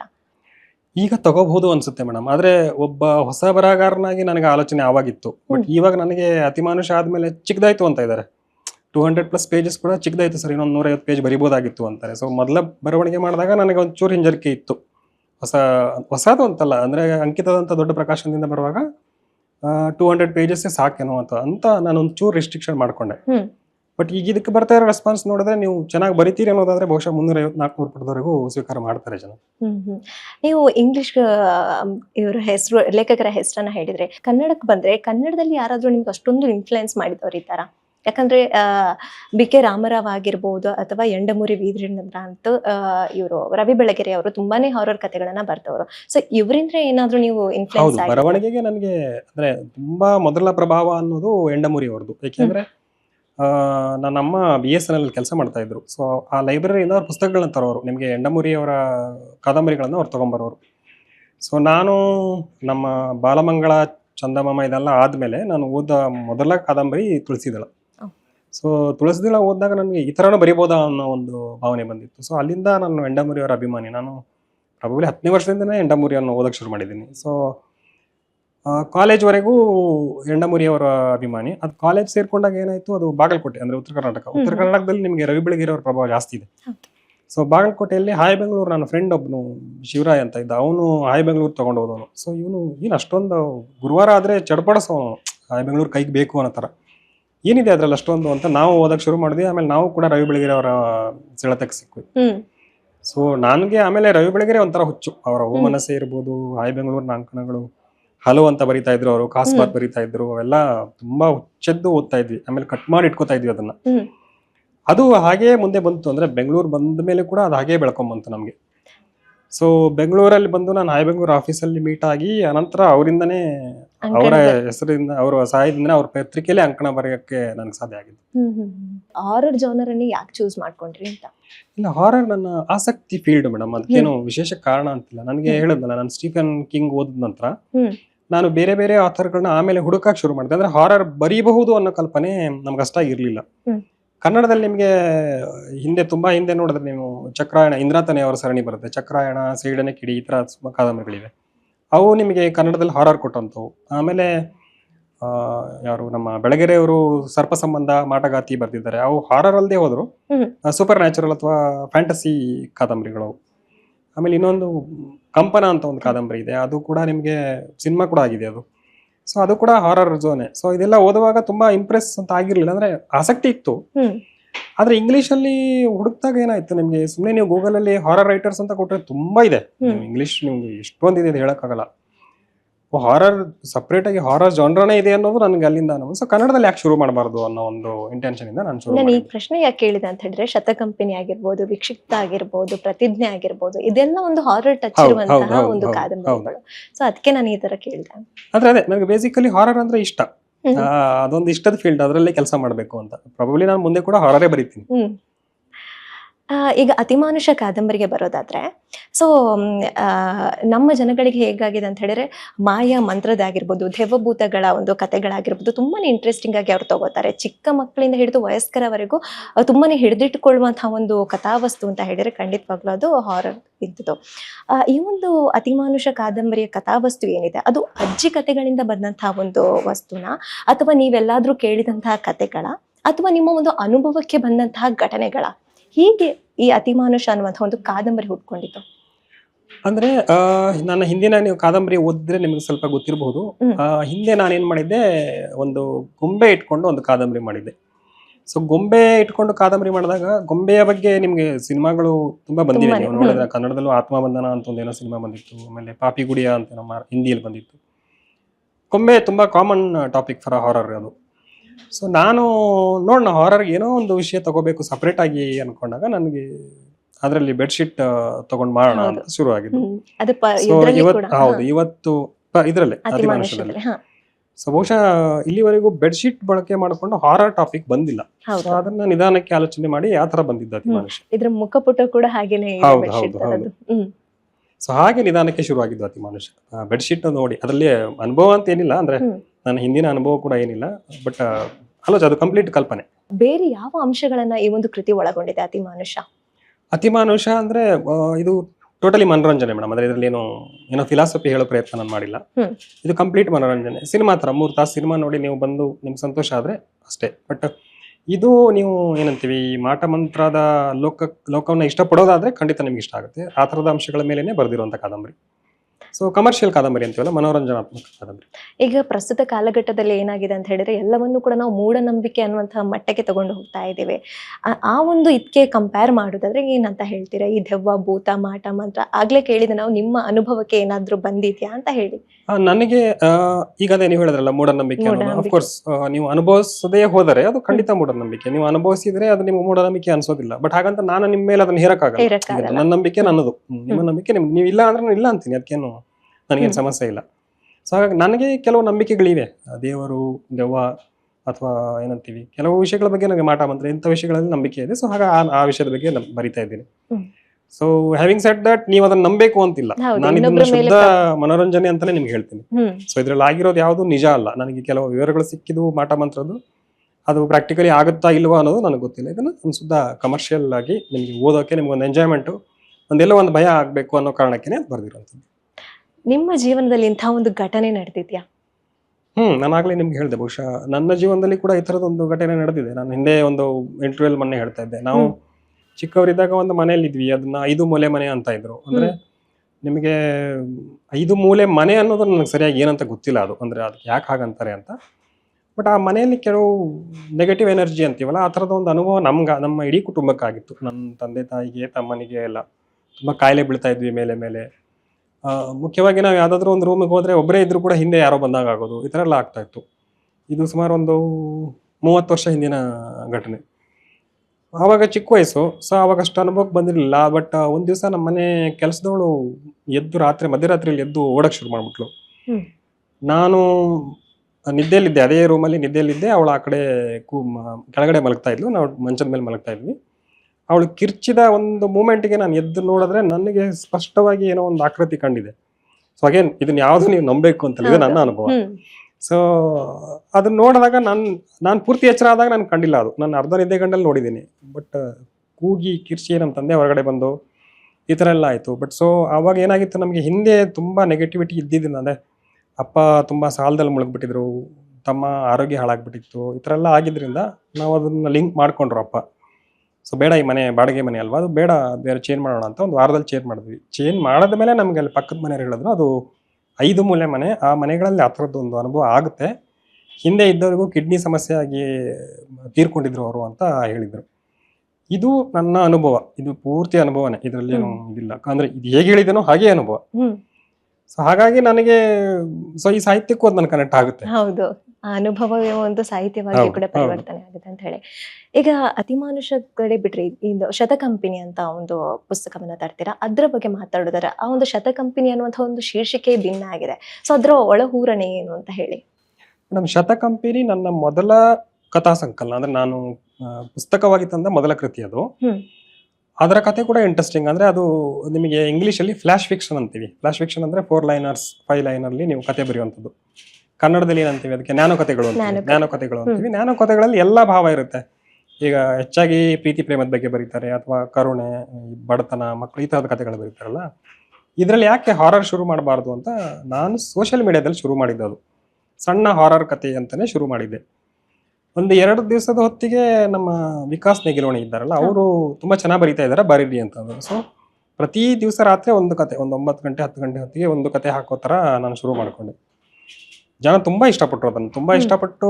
ಈಗ ತಗೋಬಹುದು ಅನ್ಸುತ್ತೆ ಮೇಡಮ್. ಆದ್ರೆ ಒಬ್ಬ ಹೊಸ ಬರಹಗಾರನಾಗಿ ನನಗೆ ಆಲೋಚನೆ ಆವಾಗಿತ್ತು. ಬಟ್ ಇವಾಗ ನನಗೆ ಅತಿಮಾನುಷ ಆದ್ಮೇಲೆ ಚಿಕ್ಕದಾಯ್ತು ಅಂತ ಇದ್ದಾರೆ ಟೂ ಹಂಡ್ರೆಡ್ ಪ್ಲಸ್ ಪೇಜಸ್ ಕೂಡ ಚಿಕ್ಕದಾಯ್ತು ಸರ್. ಇನ್ನೊಂದು ನೂರೈವತ್ತು ಪೇಜ್ ಬರಿಬೋದಾಗಿತ್ತು ಅಂತಾರೆ. ಸೊ ಮೊದಲ ಬರವಣಿಗೆ ಮಾಡಿದಾಗ ನನಗೆ ಒಂಚೂರು ಹಿಂಜರಿಕೆ ಇತ್ತು. ಹೊಸ ಹೊಸದು ಅಂತಲ್ಲ. ಅಂದ್ರೆ ಅಂಕಿತದಂತ ದೊಡ್ಡ ಪ್ರಕಾಶನದಿಂದ ಬರುವಾಗ ಟೂ ಹಂಡ್ರೆಡ್ ಪೇಜಸ್ ಸಾಕೇನೋ ಅಂತ ಅಂತ ನಾನು ಒಂಚೂರು ರಿಸ್ಟ್ರಿಕ್ಷನ್ ಮಾಡ್ಕೊಂಡೆ. ಬಟ್ ಈಗ ಇದಕ್ಕೆ ಬರ್ತಾ ಇರೋ ರೆಸ್ಪಾನ್ಸ್ ನೋಡಿದ್ರೆ ನೀವು ಚೆನ್ನಾಗಿ ಬರೀತೀರಿ ಅನ್ನೋದಾದ್ರೆ ಬಹುಶಃ ಮುನ್ನೂರ ಐವತ್ತು ನಾಲ್ಕುನೂರು ಪುಟದವರೆಗೂ ಸ್ವೀಕಾರ ಮಾಡ್ತಾರೆ ಜನ. ನೀವು ಇಂಗ್ಲಿಷ್ ಇವರ ಹೆಸರು ಲೇಖಕರ ಹೆಸರನ್ನ ಹೇಳಿದ್ರೆ ಕನ್ನಡಕ್ಕೆ ಬಂದ್ರೆ ಕನ್ನಡದಲ್ಲಿ ಯಾರಾದ್ರೂ ನಿಮ್ಗೆ ಅಷ್ಟೊಂದು ಇನ್ಫ್ಲುಯೆನ್ಸ್ ಮಾಡಿದವ್ರು ಇದ್ದಾರಾ ಯಾಕಂದ್ರೆ ಬಿ ಕೆ ರಾಮರಾವ್ ಆಗಿರ್ಬೋದು ಅಥವಾ ಎಂಡಮೂರಿ ವೀರೇಂದ್ರ ಅಂತ ಇವರು ರವಿ ಬೆಳಗೆರೆ ಅವರು ತುಂಬಾನೇ ಹಾರರ್ ಕಥೆಗಳನ್ನ ಬರ್ತವರು ಸೊ ಇವರಿಂದ ಏನಾದ್ರೂ ನೀವು ಇನ್ಫ್ಲುಯೆನ್ಸ್ ಬರವಣಿಗೆಗೆ ನನಗೆ ಅಂದ್ರೆ ತುಂಬಾ ಮೊದಲ ಪ್ರಭಾವ ಅನ್ನೋದು ಎಂಡಮೂರಿ ಅವ್ರದ್ದು ಯಾಕೆಂದ್ರೆ ಆ, ನನ್ನ ಅಮ್ಮ ಬಿ ಎಸ್ ಎನ್ ಎಲ್ ಕೆಲಸ ಮಾಡ್ತಾ ಇದ್ರು. ಸೊ ಆ ಲೈಬ್ರರಿಯಿಂದ ಅವ್ರ ಪುಸ್ತಕಗಳನ್ನ ತರೋರು. ನಿಮಗೆ ಎಂಡಮುರಿ ಅವರ ಕಾದಂಬರಿಗಳನ್ನ ಅವ್ರು ತಗೊಂಬರೋರು. ಸೊ ನಾನು ನಮ್ಮ ಬಾಲಮಂಗಳ ಚಂದಮಾಮ ಇದೆಲ್ಲ ಆದಮೇಲೆ ನಾನು ಓದ ಮೊದಲ ಕಾದಂಬರಿ ತುಳಸಿದಳ. ಸೊ ತುಳಸಿದಳ ಓದಿದಾಗ ನನಗೆ ಈ ಥರನೂ ಬರಿಬೋದಾ ಅನ್ನೋ ಒಂದು ಭಾವನೆ ಬಂದಿತ್ತು. ಸೊ ಅಲ್ಲಿಂದ ನಾನು ಎಂಡಮುರಿ ಅವರ ಅಭಿಮಾನಿ. ನಾನು ಪ್ರಾಬಬ್ಲಿ ಹತ್ತನೇ ವರ್ಷದಿಂದನೇ ಎಂಡಮುರಿಯನ್ನು ಓದಕ್ಕೆ ಶುರು ಮಾಡಿದ್ದೀನಿ. ಸೊ ಕಾಲೇಜ್ವರೆಗೂ ಎಂಡಮುರಿಯವರ ಅಭಿಮಾನಿ. ಅದು ಕಾಲೇಜ್ ಸೇರ್ಕೊಂಡಾಗ ಏನಾಯ್ತು ಅದು ಬಾಗಲಕೋಟೆ ಅಂದ್ರೆ ಉತ್ತರ ಕರ್ನಾಟಕ. ಉತ್ತರ ಕರ್ನಾಟಕದಲ್ಲಿ ನಿಮಗೆ ರವಿ ಬೆಳಗೆರೆ ಅವರ ಪ್ರಭಾವ ಜಾಸ್ತಿ ಇದೆ. ಸೊ ಬಾಗಲಕೋಟೆಯಲ್ಲಿ ಹಾಯ್ ಬೆಂಗಳೂರು ನನ್ನ ಫ್ರೆಂಡ್ ಒಬ್ನು ಶಿವರಾಯ್ ಅಂತ ಇದ್ದ. ಅವನು ಹಾಯ್ ಬೆಂಗಳೂರು ತಗೊಂಡು ಹೋದವನು ಸೊ ಇವನು ಏನು ಅಷ್ಟೊಂದು ಗುರುವಾರ ಆದ್ರೆ ಚಡ್ಪಡಿಸೋನು. ಹಾಯ್ ಬೆಂಗಳೂರು ಕೈಗೆ ಬೇಕು ಅನ್ನೋ ಥರ. ಏನಿದೆ ಅದ್ರಲ್ಲಿ ಅಷ್ಟೊಂದು ಅಂತ ನಾವು ಓದಕ್ಕೆ ಶುರು ಮಾಡಿದ್ವಿ. ಆಮೇಲೆ ನಾವು ಕೂಡ ರವಿ ಬೆಳಗೆರೆ ಅವರ ಸೆಳೆತಕ್ಕೆ ಸಿಕ್ವಿ ಸೊ ನನಗೆ ಆಮೇಲೆ ರವಿ ಬೆಳಗೆರೆ ಒಂಥರ ಹುಚ್ಚು. ಅವರ ಓ ಮನಸ್ಸೇ ಇರ್ಬೋದು ಹಾಯ್ ಬೆಂಗಳೂರಿನ ಅಂಕಣಗಳು ಹಲವು ಅಂತ ಬರಿತಾ ಇದ್ರು ಅವರು ಕಾಸ್ಬಾತ್ ಬರಿತಾ ಇದ್ರು ಅವೆಲ್ಲ ತುಂಬಾ ಹುಚ್ಚದ್ದು ಓದ್ತಾ ಇದ್ವಿ. ಆಮೇಲೆ ಕಟ್ ಮಾಡಿ ಇಟ್ಕೋತಾ ಇದ್ವಿ ಅದನ್ನ. ಅದು ಹಾಗೆ ಮುಂದೆ ಬಂತು ಅಂದ್ರೆ ಬೆಂಗಳೂರು ಬಂದ ಮೇಲೆ ಕೂಡ ಅದು ಹಾಗೆ ಬೆಳ್ಕೊಂಬಂತು ನಮ್ಗೆ. ಸೊ ಬೆಂಗಳೂರಲ್ಲಿ ಬಂದು ನಾನು ಹಾಯ್ ಬೆಂಗಳೂರು ಆಫೀಸಲ್ಲಿ ಮೀಟ್ ಆಗಿ ಅನಂತರ ಅವರಿಂದನೇ ಅವರ ಹೆಸರಿಂದ ಅವರ ಸಹಾಯದಿಂದ ಅವ್ರ ಪತ್ರಿಕೆಯಲ್ಲಿ ಅಂಕಣ ಬರೆಯೋಕ್ಕೆ ನನಗೆ ಸಾಧ್ಯ ಆಗಿದೆ ಹಾರರ್ ಜಾನರ್ ಅನ್ನು ಯಾಕೆ ಚೂಸ್ ಮಾಡ್ಕೊಂಡ್ರಿ ಅಂತ? ಇಲ್ಲ ಹಾರರ್ ನನ್ನ ಆಸಕ್ತಿ ಫೀಲ್ಡ್ ಮೇಡಮ್. ಅದಕ್ಕೇನು ವಿಶೇಷ ಕಾರಣ ಅಂತಿಲ್ಲ. ನನಗೆ ಹೇಳಿದ್ನಲ್ಲ ನಾನು ಸ್ಟೀಫನ್ ಕಿಂಗ್ ಓದಿದ ನಂತರ. ನಾನು ಬೇರೆ ಬೇರೆ ಆಥರ್ಗಳನ್ನ ಆಮೇಲೆ ಹುಡುಕಕ್ಕೆ ಶುರು ಮಾಡಿದೆ. ಅಂದ್ರೆ ಹಾರರ್ ಬರೀಬಹುದು ಅನ್ನೋ ಕಲ್ಪನೆ ನಮ್ಗೆ ಅಷ್ಟಾಗಿ ಇರಲಿಲ್ಲ. ಕನ್ನಡದಲ್ಲಿ ನಿಮಗೆ ಹಿಂದೆ ತುಂಬಾ ಹಿಂದೆ ನೋಡಿದ್ರೆ ನೀವು ಚಕ್ರಾಯಣ ಇಂದ್ರಾತನೆ ಅವರ ಸರಣಿ ಬರುತ್ತೆ. ಚಕ್ರಾಯಣ ಸೀಡನೆ ಕಿಡಿ ಈ ತರ ಕಾದಂಬರಿಗಳಿವೆ. ಅವು ನಿಮಗೆ ಕನ್ನಡದಲ್ಲಿ ಹಾರರ್ ಕೊಟ್ಟಂತವು ಆಮೇಲೆ ಆ, ಯಾರು ನಮ್ಮ ಬೆಳಗೆರೆಯವರು ಸರ್ಪ ಸಂಬಂಧ ಮಾಟಗಾತಿ ಬರ್ತಿದ್ದಾರೆ ಅವು ಹಾರರ್ ಅಲ್ಲದೆ ಹೋದ್ರು. ಸೂಪರ್ ನ್ಯಾಚುರಲ್ ಅಥವಾ ಫ್ಯಾಂಟಸಿ ಕಾದಂಬರಿಗಳು. ಆಮೇಲೆ ಇನ್ನೊಂದು ಕಂಪನ ಅಂತ ಒಂದು ಕಾದಂಬರಿ ಇದೆ. ಅದು ಕೂಡ ನಿಮಗೆ ಸಿನಿಮಾ ಕೂಡ ಆಗಿದೆ ಅದು. ಸೊ ಅದು ಕೂಡ ಹಾರರ್ ಝೋನೆ ಸೊ ಇದೆಲ್ಲ ಓದುವಾಗ ತುಂಬಾ ಇಂಪ್ರೆಸ್ ಅಂತ ಆಗಿರ್ಲಿಲ್ಲ. ಅಂದ್ರೆ ಆಸಕ್ತಿ ಇತ್ತು. ಆದ್ರೆ ಇಂಗ್ಲಿಷ್ ಅಲ್ಲಿ ಹುಡುಕ್ದಾಗ ಏನಾಯ್ತು ನಿಮ್ಗೆ? ಸುಮ್ಮನೆ ನೀವು ಗೂಗಲ್ ಅಲ್ಲಿ ಹಾರರ್ ರೈಟರ್ಸ್ ಅಂತ ಕೊಟ್ಟರೆ ತುಂಬಾ ಇದೆ. ಇಂಗ್ಲಿಷ್ ನಿಮ್ಗೆ ಎಷ್ಟೊಂದಿದೆ ಹೇಳಕ್ಕಾಗಲ್ಲ. ಹಾರರ್ ಸಪ್ರೇಟ್ ಆಗಿ ಹಾರರ್ ಜಾನ್ರನೇ ಇದೆ ಅನ್ನೋದು ನನಗೆ ಅಲ್ಲಿಂದ ಅನ್ನೋದು. ಸೊ ಕನ್ನಡದಲ್ಲಿ ಯಾಕೆ ಶುರು ಮಾಡಬಾರ್ದು ಅನ್ನೋ ಒಂದು ಇಂಟೆನ್ಷನ್ ಇಂದ ನಾನು ಶುರು ನಾನು ಈ ಪ್ರಶ್ನೆ ಯಾಕೆ ಕೇಳಿದೆ ಅಂತ ಹೇಳಿದ್ರೆ ಶತಕಂಪನಿ ಆಗಿರ್ಬೋದು ವಿಕ್ಷಿಪ್ತ ಆಗಿರ್ಬೋದು ಪ್ರತಿಜ್ಞೆ ಆಗಿರ್ಬೋದು ಇದೆಲ್ಲ ಒಂದು ಹಾರರ್ ಟಚ್ ಇರುವಂತಹ ಒಂದು ಕಾದಂಬರಿಗಳು. ಸೊ ಅದಕ್ಕೆ ನಾನು ಈ ತರ ಕೇಳಿದೆ. ಅಂದ್ರೆ ಅದೇ ನನಗೆ ಬೇಸಿಕಲಿ ಹಾರರ್ ಅಂದ್ರೆ ಇಷ್ಟ. ಅದೊಂದು ಇಷ್ಟದ ಫೀಲ್ಡ್ ಅದರಲ್ಲೇ ಕೆಲಸ ಮಾಡಬೇಕು ಅಂತ. ಪ್ರಾಬಬ್ಲಿ ನಾನು ಮುಂದೆ ಕೂಡ ಹಾರರೇ ಬರೀತೀನಿ. ಈಗ ಅತಿಮಾನುಷ ಕಾದಂಬರಿಗೆ ಬರೋದಾದ್ರೆ ಸೊ ನಮ್ಮ ಜನಗಳಿಗೆ ಹೇಗಾಗಿದೆ ಅಂತ ಹೇಳಿದ್ರೆ, ಮಾಯಾ ಮಂತ್ರದಾಗಿರ್ಬೋದು ದೇವಭೂತಗಳ ಒಂದು ಕಥೆಗಳಾಗಿರ್ಬೋದು, ತುಂಬಾನೇ ಇಂಟ್ರೆಸ್ಟಿಂಗ್ ಆಗಿ ಅವ್ರು ತಗೋತಾರೆ. ಚಿಕ್ಕ ಮಕ್ಕಳಿಂದ ಹಿಡಿದು ವಯಸ್ಕರವರೆಗೂ ತುಂಬಾನೇ ಹಿಡಿದಿಟ್ಟುಕೊಳ್ಳುವಂತಹ ಒಂದು ಕಥಾವಸ್ತು ಅಂತ ಹೇಳಿದ್ರೆ ಖಂಡಿತವಾಗ್ಲೂ ಅದು ಹಾರರ್ ಇದ್ದದ್ದು ಈ ಒಂದು ಅತಿಮಾನುಷ ಕಾದಂಬರಿಯ ಕಥಾವಸ್ತು ಏನಿದೆ? ಅದು ಅಜ್ಜಿ ಕಥೆಗಳಿಂದ ಬಂದಂತಹ ಒಂದು ವಸ್ತುನ? ಅಥವಾ ನೀವೆಲ್ಲಾದ್ರೂ ಕೇಳಿದಂತಹ ಕಥೆಗಳ? ಅಥವಾ ನಿಮ್ಮ ಒಂದು ಅನುಭವಕ್ಕೆ ಬಂದಂತಹ ಘಟನೆಗಳ? ಹೀಗೆ ಈ ಅತಿಮಾನುಷ ಅನ್ನುವಂತಹ ಒಂದು ಕಾದಂಬರಿ ಹುಟ್ಕೊಂಡಿತ್ತು. ಅಂದ್ರೆ ನನ್ನ ಹಿಂದಿನ ನೀವು ಕಾದಂಬರಿ ಓದಿದ್ರೆ ನಿಮಗೆ ಸ್ವಲ್ಪ ಗೊತ್ತಿರಬಹುದು ಹಿಂದೆ ನಾನು ನಾನೇನ್ ಮಾಡಿದ್ದೆ ಒಂದು ಗೊಂಬೆ ಇಟ್ಕೊಂಡು ಒಂದು ಕಾದಂಬರಿ ಮಾಡಿದ್ದೆ. ಸೊ ಗೊಂಬೆ ಇಟ್ಕೊಂಡು ಕಾದಂಬರಿ ಮಾಡಿದಾಗ ಗೊಂಬೆಯ ಬಗ್ಗೆ ನಿಮ್ಗೆ ಸಿನಿಮಾಗಳು ತುಂಬಾ ಬಂದಿವೆ. ನೀವು ನೋಡಿದ್ರೆ ಕನ್ನಡದಲ್ಲೂ ಆತ್ಮಬಂಧನ ಅಂತ ಒಂದೇನೋ ಸಿನಿಮಾ ಬಂದಿತ್ತು ಆಮೇಲೆ ಪಾಪಿ ಗುಡಿಯ ಅಂತ ನಮ್ಮ ಹಿಂದಿಯಲ್ಲಿ ಬಂದಿತ್ತು. ಗೊಂಬೆ ತುಂಬಾ ಕಾಮನ್ ಟಾಪಿಕ್ ಫಾರ್ ಹಾರರ್ ಅದು. ಸೊ ನಾನು ನೋಡೋಣ ಹಾರರ್ ಏನೋ ಒಂದು ವಿಷಯ ತಗೋಬೇಕು ಸಪರೇಟ್ ಆಗಿ ಅನ್ಕೊಂಡಾಗ ನನಗೆ ಅದರಲ್ಲಿ ಬೆಡ್ಶೀಟ್ ತಗೊಂಡ್ ಮಾಡೋಣ ಅಂತ ಶುರು ಆಗಿದ್ದು. ಹೌದು ಇವತ್ತು ಇದರಲ್ಲೇ ಅತಿಮಾನುಷದಲ್ಲಿ. ಸೊ ಬಹುಶಃ ಇಲ್ಲಿವರೆಗೂ ಬೆಡ್ಶೀಟ್ ಬಳಕೆ ಮಾಡಿಕೊಂಡು ಹಾರರ್ ಟಾಪಿಕ್ ಬಂದಿಲ್ಲ. ಸೊ ಅದನ್ನ ನಿಧಾನಕ್ಕೆ ಆಲೋಚನೆ ಮಾಡಿ ಯಾವ ತರ ಬಂದಿದ್ದ ಅತಿಮಾನುಷ? ಇದ್ರ ಮುಖಪುಟ ಕೂಡ ಹಾಗೇನೆ ಹೌದು ಹೌದು, ಹೌದು. ಸೊ ಹಾಗೆ ನಿಧಾನಕ್ಕೆ ಶುರು ಆಗಿದ್ದು ಅತಿಮಾನುಷ ಬೆಡ್ಶೀಟ್ ನೋಡಿ ಅದರಲ್ಲಿ ಅನುಭವ ಅಂತ ಏನಿಲ್ಲ ಅಂದ್ರೆ. ನನ್ನ ಹಿಂದಿನ ಅನುಭವ ಕೂಡ ಏನಿಲ್ಲ ಬಟ್ ಆಲೋಚನೆ ಅದು ಕಂಪ್ಲೀಟ್ ಕಲ್ಪನೆ. ಬೇರೆ ಯಾವ ಅಂಶಗಳನ್ನ ಈ ಒಂದು ಕೃತಿ ಒಳಗೊಂಡಿದೆ ಅತಿಮಾನುಷ ಅತಿಮಾನುಷ ಅಂದ್ರೆ ಇದು ಟೋಟಲಿ ಮನೋರಂಜನೆ ಮೇಡಮ್. ಅಂದ್ರೆ ಇದರಲ್ಲಿ ಏನು ಏನೋ ಫಿಲಾಸಫಿ ಹೇಳೋ ಪ್ರಯತ್ನ ನಾನು ಮಾಡಿಲ್ಲ. ಇದು ಕಂಪ್ಲೀಟ್ ಮನೋರಂಜನೆ. ಸಿನಿಮಾ ತರ ಮೂರು ತಾಸು ಸಿನಿಮಾ ನೋಡಿ ನೀವು ಬಂದು ನಿಮ್ಗೆ ಸಂತೋಷ ಆದ್ರೆ ಅಷ್ಟೇ. ಬಟ್ ಇದು ನೀವು ಏನಂತೀವಿ ಈ ಮಾಟ ಮಂತ್ರದ ಲೋಕ ಲೋಕವನ್ನ ಇಷ್ಟಪಡೋದಾದ್ರೆ ಖಂಡಿತ ನಿಮ್ಗೆ ಇಷ್ಟ ಆಗುತ್ತೆ. ಆ ಥರದ ಅಂಶಗಳ ಮೇಲೆನೆ ಬರೆದಿರುವಂತ ಕಾದಂಬರಿ. ಸೊ ಕಮರ್ಷಿಯಲ್ ಕಾದಂಬರಿ ಅಂತೀವಲ್ಲ ಮನೋರಂಜನಾತ್ಮಕ ಕಾದಂಬರಿ. ಈಗ ಪ್ರಸ್ತುತ ಕಾಲಘಟ್ಟದಲ್ಲಿ ಏನಾಗಿದೆ ಅಂತ ಹೇಳಿದ್ರೆ, ಎಲ್ಲವನ್ನೂ ಕೂಡ ನಾವು ಮೂಢನಂಬಿಕೆ ಅನ್ನುವಂತಹ ಮಟ್ಟಕ್ಕೆ ತಗೊಂಡು ಹೋಗ್ತಾ ಇದ್ದೇವೆ. ಆ- ಒಂದು ಇದಕ್ಕೆ ಕಂಪೇರ್ ಮಾಡೋದಾದ್ರೆ ಏನಂತ ಹೇಳ್ತೀರಾ? ಈ ದೆವ್ವ, ಭೂತ, ಮಾಟ, ಮಂತ್ರ ಆಗ್ಲೇ ಕೇಳಿದ ನಾವು, ನಿಮ್ಮ ಅನುಭವಕ್ಕೆ ಏನಾದ್ರೂ ಬಂದಿದ್ಯಾ ಅಂತ ಹೇಳಿ. ನನಗೆ ಈಗ ಅದೇ ನೀವು ಹೇಳಿದ್ರಲ್ಲ ಮೂಢನಂಬಿಕೆ. ಅಫ್ಕೋರ್ಸ್ ನೀವು ಅನುಭವಿಸದೇ ಹೋದರೆ ಅದು ಖಂಡಿತ ಮೂಢನಂಬಿಕೆ. ನೀವು ಅನುಭವಿಸಿದ್ರೆ ಅದು ನಿಮ್ಗೆ ಮೂಢನಂಬಿಕೆ ಅನ್ಸೋದಿಲ್ಲ. ಬಟ್ ಹಾಗಂತ ನಾನು ನಿಮ್ಮ ಮೇಲೆ ಅದನ್ನ ಹೇರಕ್ಕಾಗಲ್ಲ. ನನ್ನ ನಂಬಿಕೆ ನನ್ನದು. ನಿಮ್ಮ ನಂಬಿಕೆ ನಿಮ್ಗೆ. ನೀವು ಇಲ್ಲ ಅಂದ್ರೆ ನಾನು ಇಲ್ಲ ಅಂತೀನಿ. ಅದಕ್ಕೇನು ನನಗೇನು. ಸಮಸ್ಯೆ ಇಲ್ಲ. ಸೊ ಹಾಗಾಗಿ ನನಗೆ ಕೆಲವು ನಂಬಿಕೆಗಳಿವೆ. ದೇವರು ದೆವ್ವ ಅಥವಾ ಏನಂತೀವಿ ಕೆಲವು ವಿಷಯಗಳ ಬಗ್ಗೆ ನನಗೆ ಮಾಟ ಮಂತ್ರ ಇಂಥ ವಿಷಯಗಳಲ್ಲಿ ನಂಬಿಕೆ ಇದೆ. ಸೊ ಹಾಗಾಗಿ ಆ- ಆ ವಿಷಯದ ಬಗ್ಗೆ ನಾನು ಬರಿತಾ ಇದ್ದೀನಿ. ಸೊ ಹ್ಯಾವಿಂಗ್ ಸೆಟ್ ದಟ್ ನೀವು ಅದನ್ನ ನಂಬಬೇಕು ಅಂತಿಲ್ಲ. ನಾನು ಇದನ್ನ ಶುದ್ಧ ಮನೋರಂಜನೆ ಅಂತಾನೆ ನಿಮ್ಗೆ ಹೇಳ್ತೀನಿ. ಸೊ ಇದ್ರಲ್ಲಿ ಆಗಿರೋದು ಯಾವುದು ನಿಜ ಅಲ್ಲ. ನನಗೆ ಕೆಲವು ವಿವರಗಳು ಸಿಕ್ಕಿದ್ವು ಮಾಟ ಮಂತ್ರದ್ದು. ಅದು ಪ್ರಾಕ್ಟಿಕಲಿ ಆಗುತ್ತಾ ಇಲ್ವಾ ಅನ್ನೋದು ನನಗೆ ಗೊತ್ತಿಲ್ಲ. ಇದನ್ನ ಒಂದು ಶುದ್ಧ ಕಮರ್ಷಿಯಲ್ ಆಗಿ ನಿಮಗೆ ಓದೋಕೆ ನಿಮ್ಗೆ ಒಂದು ಎಂಜಾಯ್ಮೆಂಟು ಒಂದೆಲ್ಲ ಒಂದು ಭಯ ಆಗಬೇಕು ಅನ್ನೋ ಕಾರಣಕ್ಕೆ ಬರೆದಿರುವಂಥದ್ದು ನಿಮ್ಮ ಜೀವನದಲ್ಲಿ ಇಂಥ ಒಂದು ಘಟನೆ ನಡೆದಿದ್ಯಾ? ಹ್ಮ್ ನಾನಾಗ್ಲೇ ನಿಮ್ಗೆ ಹೇಳಿದೆ ಬಹುಶಃ ನನ್ನ ಜೀವನದಲ್ಲಿ ಕೂಡ ಈ ಥರದೊಂದು ಘಟನೆ ನಡೆದಿದೆ. ನಾನು ಹಿಂದೆ ಒಂದು ಇಂಟರ್ವ್ಯೂಲ್ ಮೊನ್ನೆ ಹೇಳ್ತಾ ಇದ್ದೆ. ನಾವು. ಚಿಕ್ಕವರಿದ್ದಾಗ ಒಂದು ಮನೆಯಲ್ಲಿ ಇದ್ವಿ ಅದನ್ನ ಐದು ಮೂಲೆ ಮನೆ ಅಂತ ಇದ್ರು. ಅಂದ್ರೆ ನಿಮಗೆ ಐದು ಮೂಲೆ ಮನೆ ಅನ್ನೋದು ನನಗೆ ಸರಿಯಾಗಿ ಏನಂತ ಗೊತ್ತಿಲ್ಲ ಅದು. ಅಂದ್ರೆ ಅದಕ್ಕೆ ಯಾಕೆ ಹಾಗಂತಾರೆ ಅಂತ. ಬಟ್ ಆ ಮನೆಯಲ್ಲಿ ಕೆಲವು ನೆಗೆಟಿವ್ ಎನರ್ಜಿ ಅಂತೀವಲ್ಲ ಆ ಥರದ ಒಂದು ಅನುಭವ ನಮ್ಗೆ ನಮ್ಮ ಇಡೀ ಕುಟುಂಬಕ್ಕಾಗಿತ್ತು. ನನ್ನ ತಂದೆ ತಾಯಿಗೆ ತಮ್ಮನಿಗೆ ಎಲ್ಲ. ತುಂಬ ಕಾಯಿಲೆ ಬೀಳ್ತಾ ಇದ್ವಿ ಮೇಲೆ ಮೇಲೆ. ಮುಖ್ಯವಾಗಿ ನಾವು ಯಾವುದಾದ್ರೂ ಒಂದು ರೂಮಿಗೆ ಹೋದ್ರೆ ಒಬ್ಬರೇ ಇದ್ರೂ ಕೂಡ ಹಿಂದೆ ಯಾರೋ ಬಂದಾಗ ಆಗೋದು. ಈ ಥರ ಎಲ್ಲ ಆಗ್ತಾ ಇತ್ತು. ಇದು ಸುಮಾರು ಒಂದು ಮೂವತ್ತು ವರ್ಷ ಹಿಂದಿನ ಘಟನೆ. ಆವಾಗ ಚಿಕ್ಕ ವಯಸ್ಸು ಸೊ ಆವಾಗ ಅಷ್ಟು ಅನುಭವಕ್ಕೆ ಬಂದಿರಲಿಲ್ಲ. ಬಟ್ ಒಂದು ದಿವಸ ನಮ್ಮ ಮನೆ ಕೆಲಸದವಳು ಎದ್ದು ರಾತ್ರಿ ಮಧ್ಯರಾತ್ರಿಯಲ್ಲಿ ಎದ್ದು ಓಡಕ್ಕೆ ಶುರು ಮಾಡಿಬಿಟ್ಲು. ನಾನು ನಿದ್ದೆಯಲ್ಲಿದ್ದೆ ಅದೇ ರೂಮಲ್ಲಿ ನಿದ್ದೆಯಲ್ಲಿದ್ದೆ. ಅವಳು ಆ ಕಡೆ ಕೂ ಕೆಳಗಡೆ ಮಲಗ್ತಾ ಇದ್ಲು. ನಾವು ಮಂಚದ ಮೇಲೆ ಮಲಗ್ತಾ ಇದ್ವಿ. ಅವಳು ಕಿರ್ಚಿದ ಒಂದು ಮೂಮೆಂಟ್ಗೆ ನಾನು ಎದ್ದು ನೋಡಿದ್ರೆ ನನಗೆ ಸ್ಪಷ್ಟವಾಗಿ ಏನೋ ಒಂದು ಆಕೃತಿ ಕಂಡಿದೆ. ಸೊ ಅಗೇನ್ ಇದನ್ನ ಯಾವುದು ನೀವು ನಂಬಬೇಕು ಅಂತಲ್ಲ ಇದು ನನ್ನ ಅನುಭವ. ಸೊ ಅದನ್ನ ನೋಡಿದಾಗ ನಾನು ನಾನು ಪೂರ್ತಿ ಎಚ್ಚರ ಆದಾಗ ನಾನು ಕಂಡಿಲ್ಲ ಅದು. ನಾನು ಅರ್ಧ ನಿದ್ದೆ ಗಂಡಲ್ಲಿ ನೋಡಿದ್ದೀನಿ. ಬಟ್ ಕೂಗಿ ಕಿರ್ಚಿ ನಮ್ಮ ತಂದೆ ಹೊರಗಡೆ ಬಂದು, ಈ ಥರ ಎಲ್ಲ ಆಯಿತು. ಬಟ್ ಸೊ ಆವಾಗ ಏನಾಗಿತ್ತು ನಮಗೆ ಹಿಂದೆ ತುಂಬ ನೆಗೆಟಿವಿಟಿ ಇದ್ದಿದ್ದಿಲ್ಲ ಅಂದರೆ, ಅಪ್ಪ ತುಂಬ ಸಾಲದಲ್ಲಿ ಮುಳುಗ್ಬಿಟ್ಟಿದ್ರು, ತಮ್ಮ ಆರೋಗ್ಯ ಹಾಳಾಗ್ಬಿಟ್ಟಿತ್ತು, ಈ ಥರ ಎಲ್ಲ ಆಗಿದ್ದರಿಂದ ನಾವು ಅದನ್ನು ಲಿಂಕ್ ಮಾಡಿಕೊಂಡ್ರು ಅಪ್ಪ. ಸೊ ಬೇಡ ಈ ಮನೆ, ಬಾಡಿಗೆ ಮನೆ ಅಲ್ವಾ? ಅದು ಬೇಡ, ಬೇರೆ ಚೇಂಜ್ ಮಾಡೋಣ ಅಂತ ಒಂದು ವಾರದಲ್ಲಿ ಚೇಂಜ್ ಮಾಡಿದ್ವಿ. ಚೇಂಜ್ ಮಾಡಿದ ಮೇಲೆ ನಮಗೆ ಅಲ್ಲಿ ಪಕ್ಕದ ಮನೆಯವ್ರು ಹೇಳಿದ್ರು, ಅದು ಐದು ಮೂಲೆ ಮನೆ ಆ ಮನೆಗಳಲ್ಲಿ ಆ ಥರದ್ದು ಒಂದು ಅನುಭವ ಆಗುತ್ತೆ. ಹಿಂದೆ ಇದ್ದವರಿಗೂ ಕಿಡ್ನಿ ಸಮಸ್ಯೆ ಆಗಿ ತೀರ್ಕೊಂಡಿದ್ರು ಅವರು ಅಂತ ಹೇಳಿದರು. ಇದು ನನ್ನ ಅನುಭವ. ಇದು ಪೂರ್ತಿ ಅನುಭವನೇ. ಇದರಲ್ಲಿ ಏನು ಇದಿಲ್ಲ. ಅಂದ್ರೆ ಇದು ಹೇಗೆ ಹೇಳಿದನೋ ಹಾಗೆ ಅನುಭವ. ಸೊ ಹಾಗಾಗಿ ನನಗೆ ಸೊ ಈ ಸಾಹಿತ್ಯಕ್ಕೂ ಅದು ನನಗೆ ಕನೆಕ್ಟ್ ಆಗುತ್ತೆ. ಹೌದು. ಆ ಅನುಭವವೇ ಒಂದು ಸಾಹಿತ್ಯವಾಗಿ ಹೌದು, ಕೂಡ ಹೌದು. ಪರಿವರ್ತನೆ ಆಗುತ್ತೆ ಅಂತ ಹೇಳಿ. ಈಗ ಅತಿಮಾನುಷ ಕಡೆ ಬಿಟ್ರಿ ಇದು ಶತಕಂಪಿನಿ ಅಂತ ಒಂದು ಪುಸ್ತಕವನ್ನ ತರ್ತೀರಾ? ಅದ್ರ ಬಗ್ಗೆ ಮಾತಾಡೋದಾರೆ ಆ ಒಂದು ಶತಕಂಪಿನಿ ಅನ್ನುವಂಥ ಒಂದು ಶೀರ್ಷಿಕೆ ಭಿನ್ನ ಆಗಿದೆ. ಸೊ ಅದ್ರ ಒಳಹೂರಣೆ ಏನು ಅಂತ ಹೇಳಿ? ಮೇಡಮ್ ಶತಕಂಪಿನಿ ನನ್ನ ಮೊದಲ ಕಥಾ ಸಂಕಲನ ಅಂದ್ರೆ ನಾನು ಆ, ಪುಸ್ತಕವಾಗಿ ತಂದ ಮೊದಲ ಕೃತಿ ಅದು. ಹ್ಮ್. ಅದರ ಕತೆ ಕೂಡ ಇಂಟ್ರೆಸ್ಟಿಂಗ್ ಅಂದ್ರೆ ಅದು ನಿಮಗೆ ಇಂಗ್ಲೀಷಲ್ಲಿ ಫ್ಲಾಶ್ ಫಿಕ್ಷನ್ ಅಂತೀವಿ. ಫ್ಲಾಶ್ ಫಿಕ್ಷನ್ ಅಂದ್ರೆ ಫೋರ್ ಲೈನರ್ಸ್ ಫೈವ್ ಲೈನಲ್ಲಿ ನೀವು ಕತೆ ಬರೆಯುವಂಥದ್ದು. ಕನ್ನಡದಲ್ಲಿ ಏನಂತೀವಿ ಅದಕ್ಕೆ? ನ್ಯಾನೋ ಕಥೆಗಳು ಅಂತೀವಿ. ನ್ಯಾನೋ ಕಥೆಗಳು ಅಂತೀವಿ. ನ್ಯಾನೋ ಕಥೆಗಳಲ್ಲಿ ಎಲ್ಲ ಭಾವ ಇರುತ್ತೆ. ಈಗ ಹೆಚ್ಚಾಗಿ ಪ್ರೀತಿ ಪ್ರೇಮದ ಬಗ್ಗೆ ಬರೀತಾರೆ ಅಥವಾ ಕರುಣೆ ಬಡತನ ಮಕ್ಕಳು ಈ ಥರದ ಕಥೆಗಳು ಬರೀತಾರಲ್ಲ. ಇದರಲ್ಲಿ ಯಾಕೆ ಹಾರರ್ ಶುರು ಮಾಡಬಾರ್ದು ಅಂತ ನಾನು ಸೋಷಿಯಲ್ ಮೀಡಿಯಾದಲ್ಲಿ ಶುರು ಮಾಡಿದ್ದು ಅದು. ಸಣ್ಣ ಹಾರರ್ ಕತೆ ಅಂತಲೇ ಶುರು ಮಾಡಿದ್ದೆ. ಒಂದು ಎರಡು ದಿವಸದ ಹೊತ್ತಿಗೆ ನಮ್ಮ ವಿಕಾಸ್ ನೆಗಿರೋಣಿ ಇದ್ದಾರಲ್ಲ ಅವರು ತುಂಬಾ ಚೆನ್ನಾಗಿ ಬರೀತಾ ಇದ್ದಾರೆ ಬರೀರಿ ಅಂತ ಸೊ ಪ್ರತಿ ದಿವಸ ರಾತ್ರಿ ಒಂದು ಕತೆ ಒಂದು ಒಂಬತ್ತು ಗಂಟೆ ಹತ್ತು ಗಂಟೆ ಹೊತ್ತಿಗೆ ಒಂದು ಕತೆ ಹಾಕೋ ಥರ ನಾನು ಶುರು ಮಾಡ್ಕೊಂಡೆ. ಜನ ತುಂಬಾ ಇಷ್ಟಪಟ್ಟರು ಅದನ್ನು ತುಂಬಾ ಇಷ್ಟಪಟ್ಟು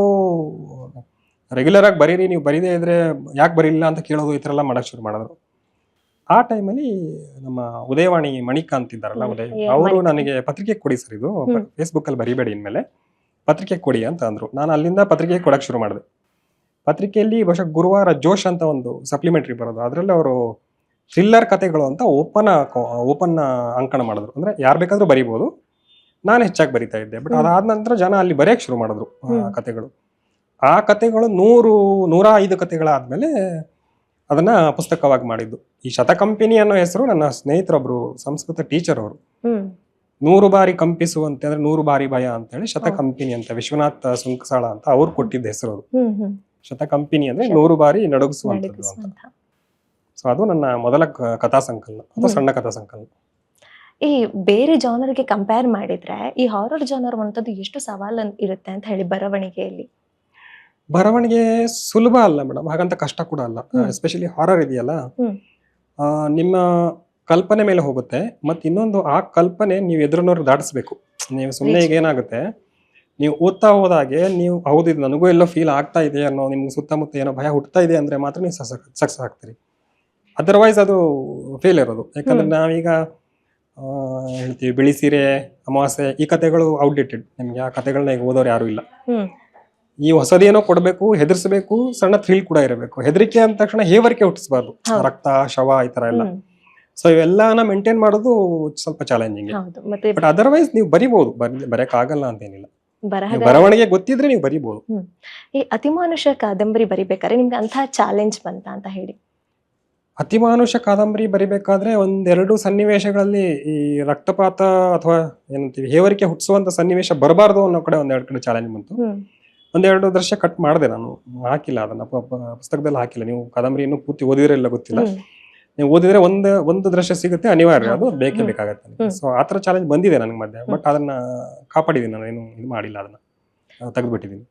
ರೆಗ್ಯುಲರ್ ಆಗಿ ಬರೀರಿ ನೀವು ಬರೀದೇ ಇದ್ರೆ ಯಾಕೆ ಬರೀಲಿಲ್ಲ ಅಂತ ಕೇಳೋದು ಈ ಥರ ಎಲ್ಲ ಮಾಡಕ್ ಶುರು ಮಾಡಿದ್ರು. ಆ ಟೈಮಲ್ಲಿ ನಮ್ಮ ಉದಯವಾಣಿ ಮಣಿಕಾಂತ್ ಇದ್ದಾರಲ್ಲ. ಉದಯ ಅವರು ನನಗೆ ಪತ್ರಿಕೆ ಕೊಡಿ ಸರ್ ಇದು ಫೇಸ್ಬುಕ್ಕಲ್ಲಿ ಫೇಸ್ಬುಕ್ ಅಲ್ಲಿ ಬರಿಬೇಡಿ ಇನ್ಮೇಲೆ. ಪತ್ರಿಕೆ ಕೊಡಿ ಅಂತ ಅಂದ್ರು. ನಾನು ಅಲ್ಲಿಂದ ಪತ್ರಿಕೆ ಕೊಡಕ್ ಶುರು ಮಾಡಿದೆ. ಪತ್ರಿಕೆಯಲ್ಲಿ ಬಹುಶಃ ಗುರುವಾರ ಜೋಶ್ ಅಂತ ಒಂದು ಸಪ್ಲಿಮೆಂಟ್ರಿ ಬರೋದು. ಅದರಲ್ಲಿ ಅವರು ಥ್ರಿಲ್ಲರ್ ಕತೆಗಳು ಅಂತ ಓಪನ್ ಓಪನ್ ಅಂಕಣ ಮಾಡಿದ್ರು. ಅಂದ್ರೆ ಯಾರು ಬೇಕಾದ್ರೂ ಬರಿಬೋದು. ನಾನು ಹೆಚ್ಚಾಗಿ ಬರಿತಾ ಇದ್ದೆ. ಬಟ್ ಅದಾದ ನಂತರ ಜನ ಅಲ್ಲಿ ಬರೆಯಕ್ ಶುರು ಮಾಡಿದ್ರು. ಕತೆಗಳು ಆ ಕತೆಗಳು ನೂರು ನೂರ ಐದು ಕತೆಗಳಾದ್ಮೇಲೆ ಅದನ್ನ ಪುಸ್ತಕವಾಗಿ ಮಾಡಿದ್ದು. ಈ ಶತಕಂಪಿನಿ ಅನ್ನೋ ಹೆಸರು ನನ್ನ ಸ್ನೇಹಿತರೊಬ್ರು ಸಂಸ್ಕೃತ ಟೀಚರ್ ಅವರು. ನೂರು ಬಾರಿ ಕಂಪಿಸುವಂತೆ ಅಂದ್ರೆ ನೂರು ಬಾರಿ ಭಯ ಅಂತ ಹೇಳಿ ಶತಕಂಪಿನಿ ಅಂತ ವಿಶ್ವನಾಥ್ ಸುಂಕಸಾಳ ಅಂತ ಅವ್ರು ಕೊಟ್ಟಿದ್ದ ಹೆಸರು ಶತಕಂಪಿನಿ ಅಂದ್ರೆ ನೂರು ಬಾರಿ ನಡಗಿಸುವಂತದ್ದು ಅಂತ. ನಡುಗಿಸುವಂತ ಸೊ ಅದು ನನ್ನ ಮೊದಲ ಕಥಾ ಸಂಕಲನ ಅಥವಾ ಸಣ್ಣ ಕಥಾ ಸಂಕಲನ. ಈ ಬೇರೆ ಜಾನರ್ಗೆ ಕಂಪೇರ್ ಮಾಡಿದ್ರೆ ಈ ಹಾರರ್ ಜಾನರ್ ಅಂತದ್ದು ಎಷ್ಟು ಸವಾಲು ಇರುತ್ತೆ ಅಂತ ಹೇಳಿ ಬರವಣಿಗೆಯಲ್ಲಿ? ಬರವಣಿಗೆ ಸುಲಭ ಅಲ್ಲ ಮೇಡಮ್ ಹಾಗಂತ ಕಷ್ಟ ಕೂಡ ಅಲ್ಲ. ಎಸ್ಪೆಷಲಿ ಹಾರರ್ ಇದೆಯಲ್ಲ? ನಿಮ್ಮ ಕಲ್ಪನೆ ಮೇಲೆ ಹೋಗುತ್ತೆ. ಮತ್ತೆ ಇನ್ನೊಂದು ಆ ಕಲ್ಪನೆ ನೀವು ಎದುರನ್ನೋರ್ಗೆ ದಾಟಿಸ್ಬೇಕು. ನೀವು ಸುಮ್ಮನೆ ಈಗ ಏನಾಗುತ್ತೆ? ನೀವು ಓದ್ತಾ ಹೋದಾಗೆ ನೀವು ಹೌದು ಇದು ನನಗೂ ಎಲ್ಲೋ ಫೀಲ್ ಆಗ್ತಾ ಇದೆ ಅನ್ನೋ ನಿಮ್ಗೆ ಸುತ್ತಮುತ್ತ ಏನೋ ಭಯ ಹುಟ್ತಾ ಇದೆ ಅಂದ್ರೆ ಮಾತ್ರ ನೀವು ಸಕ್ಸಸ್ ಆಗ್ತೀರಿ. ಅದರ್ವೈಸ್ ಅದು ಫೇಲ್ ಇರೋದು. ಯಾಕಂದ್ರೆ ನಾವೀಗ ಹೇಳ್ತೀವಿ ಬಿಳಿ ಸೀರೆ ಅಮಾವಾಸ್ಯೆ ಈ ಕತೆಗಳು ಔಟ್ಡೇಟೆಡ್ ನಿಮ್ಗೆ ಆ ಕತೆಗಳನ್ನ ಈಗ ಓದೋರು ಯಾರು ಇಲ್ಲ. ಈ ಹೊಸದೇನೋ ಕೊಡಬೇಕು ಹೆದರ್ಸ್ಬೇಕು ಸಣ್ಣ ಥ್ರಿಲ್ ಕೂಡ ಇರಬೇಕು. ಹೆದರಿಕೆ ಅಂದ ತಕ್ಷಣ ಹೇವರಿಕೆ ಹುಟ್ಟಿಸಬಾರ್ದು. ರಕ್ತ ಶವ ಈ ತರ ಎಲ್ಲ. ಸೊ ಇವೆಲ್ಲನ ಮೇಂಟೈನ್ ಮಾಡೋದು ಸ್ವಲ್ಪ ಚಾಲೆಂಜಿಂಗ್ ಬಟ್ ಅದರ್ವೈಸ್ ನೀವು ಬರಿಬಹುದು ಬರೆಯಕ್ ಆಗಲ್ಲ ಅಂತ ಏನಿಲ್ಲ ನೀವು ಬರಹಗಾರ ಬರವಣಿಗೆ ಗೊತ್ತಿದ್ರೆ ನೀವು ಬರಿಬಹುದು ಈ ಅತಿಮಾನುಷ ಕಾದಂಬರಿ ಬರಿಬೇಕಾದ್ರೆ ನಿಮ್ಗೆ ಅಂತ ಚಾಲೆಂಜ್ ಬಂತ ಅಂತ ಹೇಳಿ. ಅತಿಮಾನುಷ ಕಾದಂಬರಿ ಬರಿಬೇಕಾದ್ರೆ ಒಂದೆರಡು ಸನ್ನಿವೇಶಗಳಲ್ಲಿ ಈ ರಕ್ತಪಾತ ಅಥವಾ ಏನಂತೀವಿ ಹೇವರಿಕೆ ಹುಟ್ಟಿಸುವಂತ ಸನ್ನಿವೇಶ ಬರಬಾರ್ದು ಅನ್ನೋ ಕಡೆ ಒಂದೆರಡು ಕಡೆ ಚಾಲೆಂಜ್ ಬಂತು. ಒಂದೆರಡು ದೃಶ್ಯ ಕಟ್ ಮಾಡಿದೆ ನಾನು ಹಾಕಿಲ್ಲ ಅದನ್ನ ಪುಸ್ತಕದಲ್ಲಿ ಹಾಕಿಲ್ಲ. ನೀವು ಕಾದಂಬರಿ ಇನ್ನೂ ಪೂರ್ತಿ ಓದಿದ್ರೆ ಇಲ್ಲ ಗೊತ್ತಿಲ್ಲ. ನೀವು ಓದಿದ್ರೆ ಒಂದು ಒಂದು ದೃಶ್ಯ ಸಿಗುತ್ತೆ ಅನಿವಾರ್ಯ. ಅದು ಬೇಕೇ. ಬೇಕಾಗತ್ತೆ. ಸೊ ಆತರ ಚಾಲೆಂಜ್ ಬಂದಿದೆ ನನಗೆ ಮಧ್ಯೆ. ಬಟ್ ಅದನ್ನ ಕಾಪಾಡಿದ್ದೀನಿ ನಾನು ಏನು ಇದು ಮಾಡಿಲ್ಲ ಅದನ್ನ. ತೆಗೆದುಬಿಟ್ಟಿದ್ದೀನಿ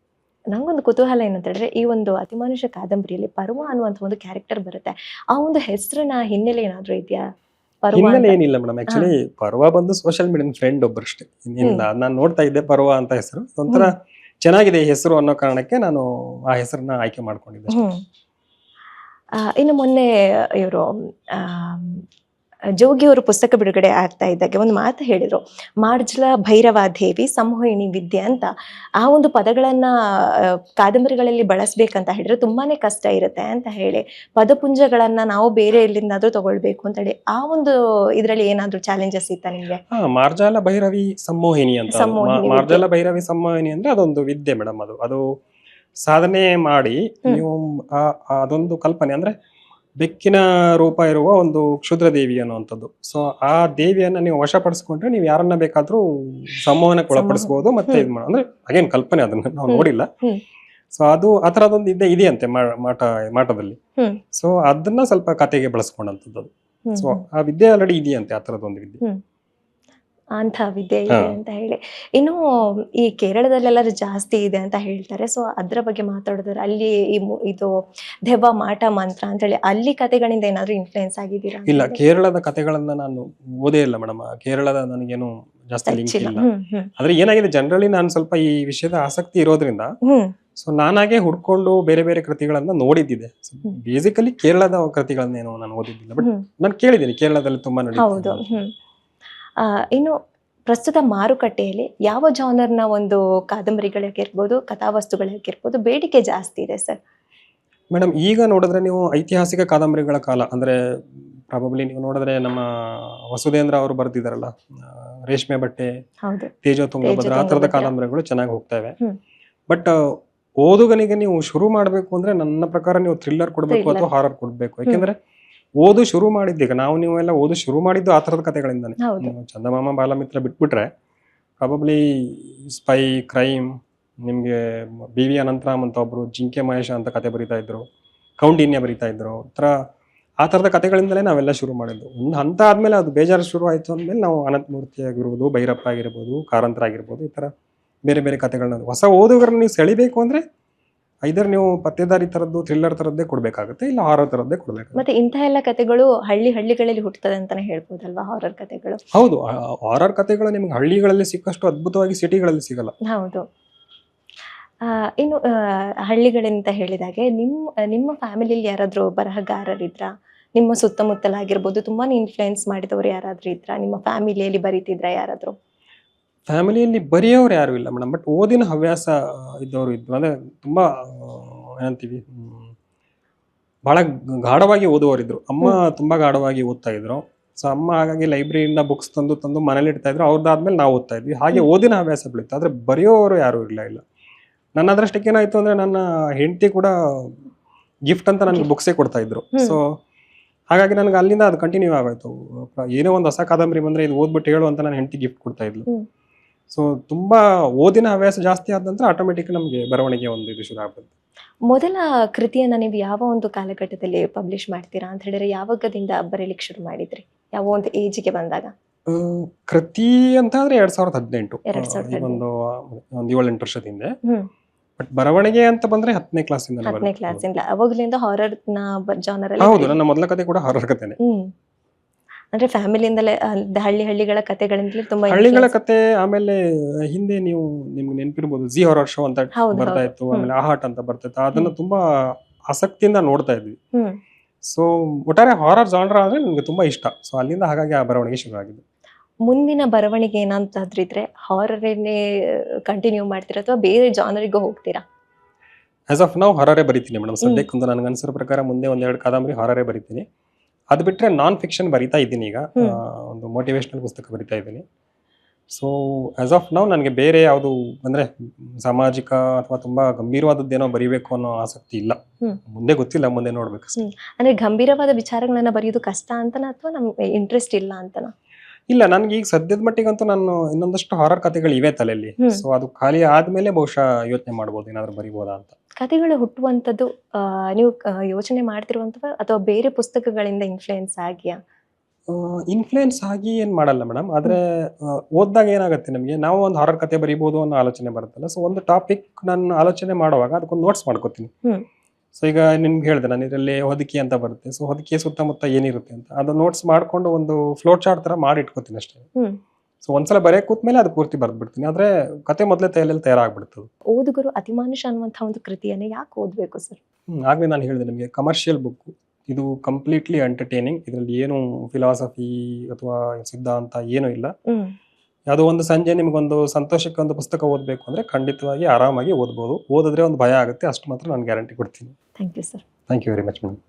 ನಂಗೊಂದು ಕುತೂಹಲ ಏನಂತ ಹೇಳಿದ್ರೆ ಈ ಒಂದು ಅತಿಮಾನುಷ ಕಾದಂಬರಿಯಲ್ಲಿ ಪರ್ವ ಅನ್ನುವಂತ ಒಂದು ಕ್ಯಾರೆಕ್ಟರ್ ಬರುತ್ತೆ. ಆ ಒಂದು ಹೆಸರಿನ ಹಿನ್ನೆಲೆ ಏನಾದ್ರೂ ಇದೆಯಾ? ಹಿನ್ನೆಲೆ ಏನಿಲ್ಲ ಮೇಡಮ್. ಆಕ್ಚುಲಿ ಪರ್ವ ಬಂದು ಸೋಷಿಯಲ್ ಮೀಡಿಯಾ ಫ್ರೆಂಡ್ ಒಬ್ಬರಷ್ಟೇ ಇನ್ನಿಲ್ಲ ನಾನು ನೋಡ್ತಾ ಇದ್ದೆ ಪರ್ವ ಅಂತ ಹೆಸರು. ಒಂಥರ ಚೆನ್ನಾಗಿದೆ ಈ ಹೆಸರು ಅನ್ನೋ ಕಾರಣಕ್ಕೆ ನಾನು ಆ ಹೆಸರನ್ನ ಆಯ್ಕೆ ಮಾಡ್ಕೊಂಡಿದ್ದೆ ಅಷ್ಟೇ. ಆ, ಇನ್ನು ಮೊನ್ನೆ ಇವರು ಜೋಗಿ ಅವರು ಪುಸ್ತಕ ಬಿಡುಗಡೆ ಆಗ್ತಾ ಇದ್ದಾಗೆ ಒಂದು ಮಾತು ಹೇಳಿದರು. ಮಾರ್ಜಲ ಭೈರವಾದೇವಿ ಸಂಹಿಣಿ ವಿದ್ಯೆ ಅಂತ. ಆ ಒಂದು ಪದಗಳನ್ನ ಕಾದಂಬರಿಗಳಲ್ಲಿ ಬಳಸಬೇಕಂತ ಹೇಳಿದರೆ ತುಂಬಾನೇ ಕಷ್ಟ ಇರುತ್ತೆ ಅಂತ ಹೇಳಿ ಪದಪುಂಜಗಳನ್ನ ನಾವು ಬೇರೆ ಎಲ್ಲಿಂದಾದರೂ ತಗೊಳ್ಬೇಕು ಅಂತ ಹೇಳಿ ಆ ಒಂದು ಇದರಲ್ಲಿ ಏನಾದ್ರೂ ಚಾಲೆಂಜಸ್ ಇತ್ತ ನಿಮಗೆ? ಮಾರ್ಜಾಲ ಭೈರವಿ ಸಂಮೋಹಿನಿ ಅಂತ. ಮಾರ್ಜಾಲ ಭೈರವಿ ಸಂಮೋಹಿನಿ ಅಂದರೆ ಅದೊಂದು ವಿದ್ಯೆ ಮೇಡಮ್ ಅದು. ಅದು ಸಾಧನೆ ಮಾಡಿ ನೀವು ಅದೊಂದು ಕಲ್ಪನೆ ಅಂದ್ರೆ ಬೆಕ್ಕಿನ ರೂಪ ಇರುವ ಒಂದು ಕ್ಷುದ್ರ ದೇವಿ ಅನ್ನುವಂಥದ್ದು. ಸೊ ಆ ದೇವಿಯನ್ನ ನೀವು ವಶಪಡಿಸ್ಕೊಂಡ್ರೆ ನೀವು ಯಾರನ್ನ ಬೇಕಾದ್ರೂ ಸಂವಹನಕ್ಕೆ ಒಳಪಡಿಸಬಹುದು ಮತ್ತೆ. ಇದು ಮಾಡ ಅಂದ್ರೆ ಅಗೇನ್ ಕಲ್ಪನೆ ಅದನ್ನ ನಾವು ನೋಡಿಲ್ಲ. ಸೊ ಅದು ಆ ತರದೊಂದು ಇದೆ ಇದೆಯಂತೆ ಮಾಟ ಮಾಟದಲ್ಲಿ. ಸೊ ಅದನ್ನ ಸ್ವಲ್ಪ ಕತೆಗೆ ಬಳಸ್ಕೊಂಡಂತದ್ದು ಸೊ ಆ ವಿದ್ಯೆ ಆಲ್ರೆಡಿ ಇದೆಯಂತೆ ಆ ತರದೊಂದು ವಿದ್ಯೆ. ಅಂತ ವಿದ್ಯೆ ಇದೆ ಅಂತ ಹೇಳಿ. ಇನ್ನು ಈ ಕೇರಳದಲ್ಲೆಲ್ಲರೂ ಜಾಸ್ತಿ ಇದೆ ಅಂತ ಹೇಳ್ತಾರೆ. ಸೊ ಅದ್ರ ಬಗ್ಗೆ ಮಾತಾಡಿದ್ರೆ ಅಲ್ಲಿ ಇದು ದೆವ್ವ ಮಾಟ ಮಂತ್ರ ಅಂತ ಹೇಳಿ ಅಲ್ಲಿ ಕತೆಗಳಿಂದ ಏನಾದ್ರೂ ಇನ್ಫ್ಲುಯೆನ್ಸ್ ಆಗಿದ್ದೀರಾ ಇಲ್ಲ ಕೇರಳದ ಕತೆಗಳನ್ನ ನಾನು ಓದೇ ಇಲ್ಲ ಮೇಡಮ್. ಕೇರಳದ ನನಗೇನು ಜಾಸ್ತಿ ಲಿಂಕ್ ಇಲ್ಲ. ಆದ್ರೆ ಏನಾಗಿದೆ ಜನರಲಿ ನಾನು ಸ್ವಲ್ಪ ಈ ವಿಷಯದ ಆಸಕ್ತಿ ಇರೋದ್ರಿಂದ ಸೊ ನಾನಾಗೆ ಹುಡ್ಕೊಂಡು ಬೇರೆ ಬೇರೆ ಕೃತಿಗಳನ್ನ ನೋಡಿದ್ದಿದೆ. ಬೇಸಿಕಲಿ ಕೇರಳದ ಕೃತಿಗಳನ್ನೇನು ನಾನು ಓದಿದ್ದಿಲ್ಲ. ಬಟ್. ನಾನು ಕೇಳಿದ್ದೀನಿ ಕೇರಳದಲ್ಲಿ ತುಂಬಾ ನಡೀತಿದೆ ಇನ್ನು ಪ್ರಸ್ತುತ ಮಾರುಕಟ್ಟೆಯಲ್ಲಿ ಯಾವ ಜಾನರ್ನ ಒಂದು ಕಾದಂಬರಿಗಳಾಗಿರ್ಬೋದು ಕಥಾವಸ್ತುಗಳಾಗಿರ್ಬೋದು ಬೇಡಿಕೆ ಜಾಸ್ತಿ ಇದೆ ಸರ್? ಮೇಡಮ್ ಈಗ ನೋಡಿದ್ರೆ ನೀವು ಐತಿಹಾಸಿಕ ಕಾದಂಬರಿಗಳ ಕಾಲ ಅಂದ್ರೆ ಪ್ರಾಬಬ್ಲಿ ನೀವು ನೋಡಿದ್ರೆ ನಮ್ಮ ವಸುಧೇಂದ್ರ ಅವರು ಬರೆದಿದ್ದಾರಲ್ಲ ರೇಷ್ಮೆ ಬಟ್ಟೆ ತೇಜೋ ತುಂಗಭದ್ರ ಆ ಥರದ ಕಾದಂಬರಿಗಳು ಚೆನ್ನಾಗಿ ಹೋಗ್ತವೆ. ಬಟ್ ಓದುಗನಿಗೆ ನೀವು ಶುರು ಮಾಡಬೇಕು ಅಂದ್ರೆ ನನ್ನ ಪ್ರಕಾರ ನೀವು ಥ್ರಿಲ್ಲರ್ ಕೊಡಬೇಕು ಅಥವಾ ಹಾರರ್ ಕೊಡಬೇಕು. ಯಾಕೆಂದ್ರೆ ಓದು ಶುರು ಮಾಡಿದ್ದೀಗ ನಾವು ನೀವೆಲ್ಲ ಓದು ಶುರು ಮಾಡಿದ್ದು ಆ ಥರದ ಕಥೆಗಳಿಂದಾನೆ. ಚಂದಮಾಮ ಬಾಲಮಿತ್ರ ಬಿಟ್ಬಿಟ್ರೆ ಪ್ರಾಬಬ್ಲಿ ಸ್ಪೈ ಕ್ರೈಮ್ ನಿಮಗೆ ಬಿ ವಿ ಅನಂತರಾಮ್ ಅಂತ ಒಬ್ರು ಜಿಂಕೆ ಮಹೇಶ ಅಂತ ಕತೆ ಬರಿತಾ ಇದ್ರು ಕೌಂಡಿನ್ಯ ಬರಿತಾ ಇದ್ರು ಆ ಥರ ಆ ಥರದ ಕಥೆಗಳಿಂದಲೇ ನಾವೆಲ್ಲ ಶುರು ಮಾಡಿದ್ದು. ಒಂದು ಹಂತ ಆದಮೇಲೆ ಅದು ಬೇಜಾರು ಶುರು ಆಯಿತು ಅಂದಮೇಲೆ ನಾವು ಅನಂತಮೂರ್ತಿ ಆಗಿರ್ಬೋದು ಭೈರಪ್ಪ ಆಗಿರ್ಬೋದು ಕಾರಂತರ ಆಗಿರ್ಬೋದು ಈ ಥರ ಬೇರೆ ಬೇರೆ ಕಥೆಗಳನ್ನ ಹೊಸ ಓದುಗರನ್ನ ನೀವು ಸೆಳಿಬೇಕು ಅಂದರೆ ಐದರ್ ನೀವು ಪತ್ತೇದಾರಿ ಥರದ್ದು ಥ್ರಿಲ್ಲರ್ ಥರದ್ದೇ ಕೊಡಬೇಕಾಗುತ್ತೆ ಇಲ್ಲ ಹಾರರ್ ಥರದ್ದೇ ಕೊಡಬೇಕು ಮತ್ತೆ ಇಂತಹ ಎಲ್ಲ ಕಥೆಗಳು ಹಳ್ಳಿ ಹಳ್ಳಿಗಳಲ್ಲಿ ಹುಟ್ಟುತ್ತದೆ ಅಂತಾನೆ ಹೇಳ್ಬೋದಲ್ವಾ ಹಾರರ್ ಕಥೆಗಳು ಹೌದು ಹಾರರ್ ಕಥೆಗಳು ನಿಮ್ಗೆ ಹಳ್ಳಿಗಳಲ್ಲಿ ಸಿಕ್ಕಷ್ಟು ಅದ್ಭುತವಾಗಿ ಸಿಟಿಗಳಲ್ಲಿ ಸಿಗಲ್ಲ. ಹೌದು. ಇನ್ನು ಹಳ್ಳಿಗಳಿಂದ ಹಳ್ಳಿಗಳಂತ ಹೇಳಿದಾಗೆ ನಿಮ್ಮ ನಿಮ್ಮ ಫ್ಯಾಮಿಲಿಯಲ್ಲಿ ಯಾರಾದರೂ ಬರಹಗಾರರಿದ್ರ? ನಿಮ್ಮ ಸುತ್ತಮುತ್ತಲಾಗಿರ್ಬೋದು ತುಂಬಾ ಇನ್ಫ್ಲುಯೆನ್ಸ್ ಮಾಡಿದವರು ಯಾರಾದರೂ ಇದ್ರ? ನಿಮ್ಮ ಫ್ಯಾಮಿಲಿಯಲ್ಲಿ ಬರೀತಿದ್ರ ಯಾರಾದ್ರೂ? ಫ್ಯಾಮಿಲಿಯಲ್ಲಿ ಬರೆಯೋರು ಯಾರು ಇಲ್ಲ ಮೇಡಮ್. ಬಟ್ ಓದಿನ ಹವ್ಯಾಸ ಇದ್ದವರು ಇದ್ರು. ಅಂದರೆ ತುಂಬ ಏನಂತೀವಿ ಭಾಳ ಬಹಳ ಗಾಢವಾಗಿ ಓದುವವರಿದ್ರು ಅಮ್ಮ ತುಂಬ ಗಾಢವಾಗಿ ಓದ್ತಾ ಇದ್ರು. ಸೊ ಅಮ್ಮ ಹಾಗಾಗಿ ಲೈಬ್ರರಿಯಿಂದ ಬುಕ್ಸ್ ತಂದು ತಂದು ಮನೇಲಿ ಇಡ್ತಾ ಇದ್ರು. ಅವ್ರದ್ದಾದ್ಮೇಲೆ ನಾವು ಓದ್ತಾ ಇದ್ವಿ. ಹಾಗೆ ಓದಿನ ಹವ್ಯಾಸ ಬೆಳೀತು. ಆದರೆ ಬರೆಯೋರು ಯಾರು ಇಲ್ಲ ಇಲ್ಲ. ನನ್ನ ಅದೃಷ್ಟಕ್ಕೆ ಏನಾಯ್ತು ಅಂದರೆ ನನ್ನ ಹೆಂಡತಿ ಕೂಡ ಗಿಫ್ಟ್ ಅಂತ ನನಗೆ ಬುಕ್ಸೇ ಕೊಡ್ತಾ ಇದ್ರು. ಸೊ ಹಾಗಾಗಿ ನನಗೆ ಅಲ್ಲಿಂದ ಅದು ಕಂಟಿನ್ಯೂ ಆಗೋಯ್ತು. ಏನೋ ಒಂದು ಹೊಸ ಕಾದಂಬರಿ ಬಂದರೆ ಇದು ಓದ್ಬಿಟ್ಟು ಹೇಳು ಅಂತ ನಾನು ಹೆಂಡತಿ ಗಿಫ್ಟ್ ಕೊಡ್ತಾ ಇದ್ಲು. ಸೊ ತುಂಬಾ ಓದಿನ ಹವ್ಯಾಸ ಜಾಸ್ತಿ ಆದ ನಂತರ ಆಟೋಮೆಟಿಕ್ ನಮಗೆ ಬರವಣಿಗೆ ಒಂದು ಇದು ಶುರು ಆಗ್ತದೆ ಮೊದಲ ಕೃತಿಯನ್ನ ನೀವು ಯಾವ ಒಂದು ಕಾಲಘಟ್ಟದಲ್ಲಿ ಪಬ್ಲಿಷ್ ಮಾಡ್ತೀರಾ ಅಂತ ಹೇಳಿದ್ರೆ ಯಾವಾಗದಿಂದ ಬರೀಲಿಕ್ಕೆ ಶುರು ಮಾಡಿದ್ರಿ? ಯಾವ ಒಂದು ಏಜಿಗೆ ಬಂದಾಗ? ಕೃತಿ ಅಂತ ಆದ್ರೆ ಎರಡ್ ಸಾವಿರದ ಹದಿನೆಂಟು. ಒಂದು ಒಂದು ಏಳೆಂಟು ವರ್ಷದಿಂದ ವರ್ಷದ ಹಿಂದೆ. ಬಟ್ ಬರವಣಿಗೆ ಅಂತ ಬಂದ್ರೆ ಹತ್ತನೇ ಕ್ಲಾಸಿಂದ ಹತ್ತನೇ ಕ್ಲಾಸ್ ಇಂದ. ಅವಾಗಲಿಂದ ಹಾರರ್ನ ಜಾನರ್ ಹೌದು ನನ್ನ ಮೊದಲ ಕತೆ ಕೂಡ ಹಾರರ್ ಹ್ಮ್. ಅಂದ್ರೆ ಫ್ಯಾಮಿಲಿಯಿಂದಲೇ ಹಳ್ಳಿ ಹಳ್ಳಿಗಳ ಕಥೆಗಳಿಂದಲೇ ತುಂಬಾ ಹಳ್ಳಿಗಳ influence- ಕತೆ ಆಮೇಲೆ ಹಿಂದೆ ನೀವು ನಿಮ್ಗೆ ನೆನಪಿರ್ಬೋದು ಜಿ ಹಾರರ್ ಶೋ ಅಂತ ಹೌದು, ಬರ್ತಾ ಹೌದು. ಇತ್ತು ಆಮೇಲೆ ಆಹಾಟ್ ಅಂತ ಬರ್ತಾ ಇತ್ತು ಅದನ್ನ ತುಂಬಾ ಆಸಕ್ತಿಯಿಂದ ನೋಡ್ತಾ ಇದ್ವಿ. ಹ್ಮ್. ಸೊ ಒಟ್ಟಾರೆ ಹಾರರ್ ಜಾನ್ರ ಅಂದ್ರೆ ನನಗೆ ತುಂಬಾ ಇಷ್ಟ. ಸೊ ಅಲ್ಲಿಂದ ಹಾಗಾಗಿ ಆ ಬರವಣಿಗೆ ಶುರು ಆಗಿದೆ ಮುಂದಿನ ಬರವಣಿಗೆ ಏನಂತಾದ್ರಿದ್ರೆ ಇದ್ರೆ ಹಾರರ್ನೇ ಕಂಟಿನ್ಯೂ ಮಾಡ್ತೀರಾ ಅಥವಾ ಬೇರೆ ಜಾನರಿಗೂ ಹೋಗ್ತೀರಾ? ಆಸ್ ಆಫ್ ನಾವು ಹೊರರೇ ಬರಿತೀನಿ ಮೇಡಮ್ ಸದ್ಯಕ್ಕೊಂದು ನನಗನ್ಸಿರೋ ನನಗೆ ಅನ್ಸಿರೋ ಪ್ರಕಾರ ಮುಂದೆ ಒಂದೆರಡು ಕಾದಂಬರಿ ಹೊರರೇ ಬರಿತೀನಿ. ಅದು ಬಿಟ್ಟರೆ ನಾನ್ ಫಿಕ್ಷನ್ ಬರಿತಾ ಇದ್ದೀನಿ ಈಗ. ಒಂದು ಮೋಟಿವೇಶ್ನಲ್ ಪುಸ್ತಕ ಬರಿತಾ ಇದ್ದೀನಿ. ಸೊ ಆಸ್ ಆಫ್ ನಾವು ನನಗೆ ಬೇರೆ ಯಾವುದು ಅಂದರೆ ಸಾಮಾಜಿಕ ಅಥವಾ ತುಂಬ ಗಂಭೀರವಾದದ್ದೇನೋ ಬರೀಬೇಕು ಅನ್ನೋ ಆಸಕ್ತಿ ಇಲ್ಲ. ಮುಂದೆ ಗೊತ್ತಿಲ್ಲ ಮುಂದೆ ನೋಡ್ಬೇಕು ಅಂದರೆ ಗಂಭೀರವಾದ ವಿಚಾರಗಳನ್ನ ಬರೆಯೋದು ಕಷ್ಟ ಅಂತನ ಅಥವಾ ನಮ್ಗೆ ಇಂಟ್ರೆಸ್ಟ್ ಇಲ್ಲ ಅಂತನ? ಇಲ್ಲ ನನಗೆ ಈಗ ಸದ್ಯದ ಮಟ್ಟಿಗಂತೂ ನಾನು ಇನ್ನೊಂದಷ್ಟು ಹಾರರ್ ಕಥೆಗಳು ಇವೆ ತಲೆಯಲ್ಲಿ. ಸೊ ಅದು ಖಾಲಿ ಆದಮೇಲೆ ಬಹುಶಃ ಯೋಚನೆ ಮಾಡ್ಬೋದು ಏನಾದರೂ ಬರಿಬೋದಾ ಅಂತ. ಕಥೆಗಳು ಹುಟ್ಟುವಂಥದ್ದು ನೀವು ಯೋಚನೆ ಮಾಡ್ತಿರುವಂಥವ ಅಥವಾ ಬೇರೆ ಪುಸ್ತಕಗಳಿಂದ ಇನ್ಫ್ಲುಯೆನ್ಸ್ ಆಗಿಯಾ? ಇನ್ಫ್ಲುಯೆನ್ಸ್ ಆಗಿ ಏನು ಮಾಡಲ್ಲ ಮೇಡಮ್ ಆದ್ರೆ ಓದಿದಾಗ ಏನಾಗುತ್ತೆ ನಮಗೆ? ನಾವು ಒಂದು ಹಾರರ್ ಕತೆ ಬರೀಬೋದು ಅನ್ನೋ ಆಲೋಚನೆ ಬರುತ್ತಲ್ಲ. ಸೊ ಒಂದು ಟಾಪಿಕ್ ನಾನು ಆಲೋಚನೆ ಮಾಡುವಾಗ ಅದಕ್ಕೊಂದು ನೋಟ್ಸ್ ಮಾಡ್ಕೋತೀನಿ. ಸೊ ಈಗ ನಿಮ್ಗೆ ಹೇಳಿದೆ ನಾನು ಇದರಲ್ಲಿ ಹೊದಿಕೆ ಅಂತ ಬರುತ್ತೆ. ಸೊ ಹೊದಿಕೆ ಸುತ್ತಮುತ್ತ ಏನಿರುತ್ತೆ ಅಂತ. ಅದು ನೋಟ್ಸ್ ಮಾಡ್ಕೊಂಡು ಒಂದು ಫ್ಲೋಟ್ ಚಾರ್ಟ್ ತರ ಮಾಡಿ ಇಟ್ಕೋತೀನಿ ಅಷ್ಟೇ. ಸೊ ಒಂದ್ಸಲ ಬರೆಯಕ್ ಕೂತ್ಮೇಲೆ ಅದು ಪೂರ್ತಿ ಬರ್ದ್ಬಿಡ್ತೀನಿ. ಆದ್ರೆ ಕತೆ ಮೊದಲೇ ತಲೆಯಲ್ಲಿ ತಯಾರಾಗ್ಬಿಡ್ತದೆ. ಓದುಗರು ಅತಿಮಾನುಷ ಅನ್ನುವಂಥ ಒಂದು ಕೃತಿಯನ್ನು ಯಾಕೆ ಓದ್ಬೇಕು ಸರ್? ಆಗ್ಲೇ ನಾನು ಹೇಳಿದೆ ನಿಮಗೆ ಕಮರ್ಷಿಯಲ್ ಬುಕ್ ಇದು ಕಂಪ್ಲೀಟ್ಲಿ ಎಂಟರ್ಟೈನಿಂಗ್ ಇದರಲ್ಲಿ ಏನು ಫಿಲಾಸಫಿ ಅಥವಾ ಸಿದ್ಧಾಂತ ಏನೂ ಇಲ್ಲ. ಯಾವುದೋ ಒಂದು ಸಂಜೆ ನಿಮಗೊಂದು ಸಂತೋಷಕ್ಕೆ ಒಂದು ಪುಸ್ತಕ ಓದಬೇಕು ಅಂದ್ರೆ ಖಂಡಿತವಾಗಿ ಆರಾಮಾಗಿ ಓದ್ಬೋದು. ಓದಿದ್ರೆ ಒಂದು ಭಯ ಆಗುತ್ತೆ ಅಷ್ಟು ಮಾತ್ರ ನಾನು ಗ್ಯಾರಂಟಿ ಕೊಡ್ತೀನಿ. Thank you sir thank you very much madam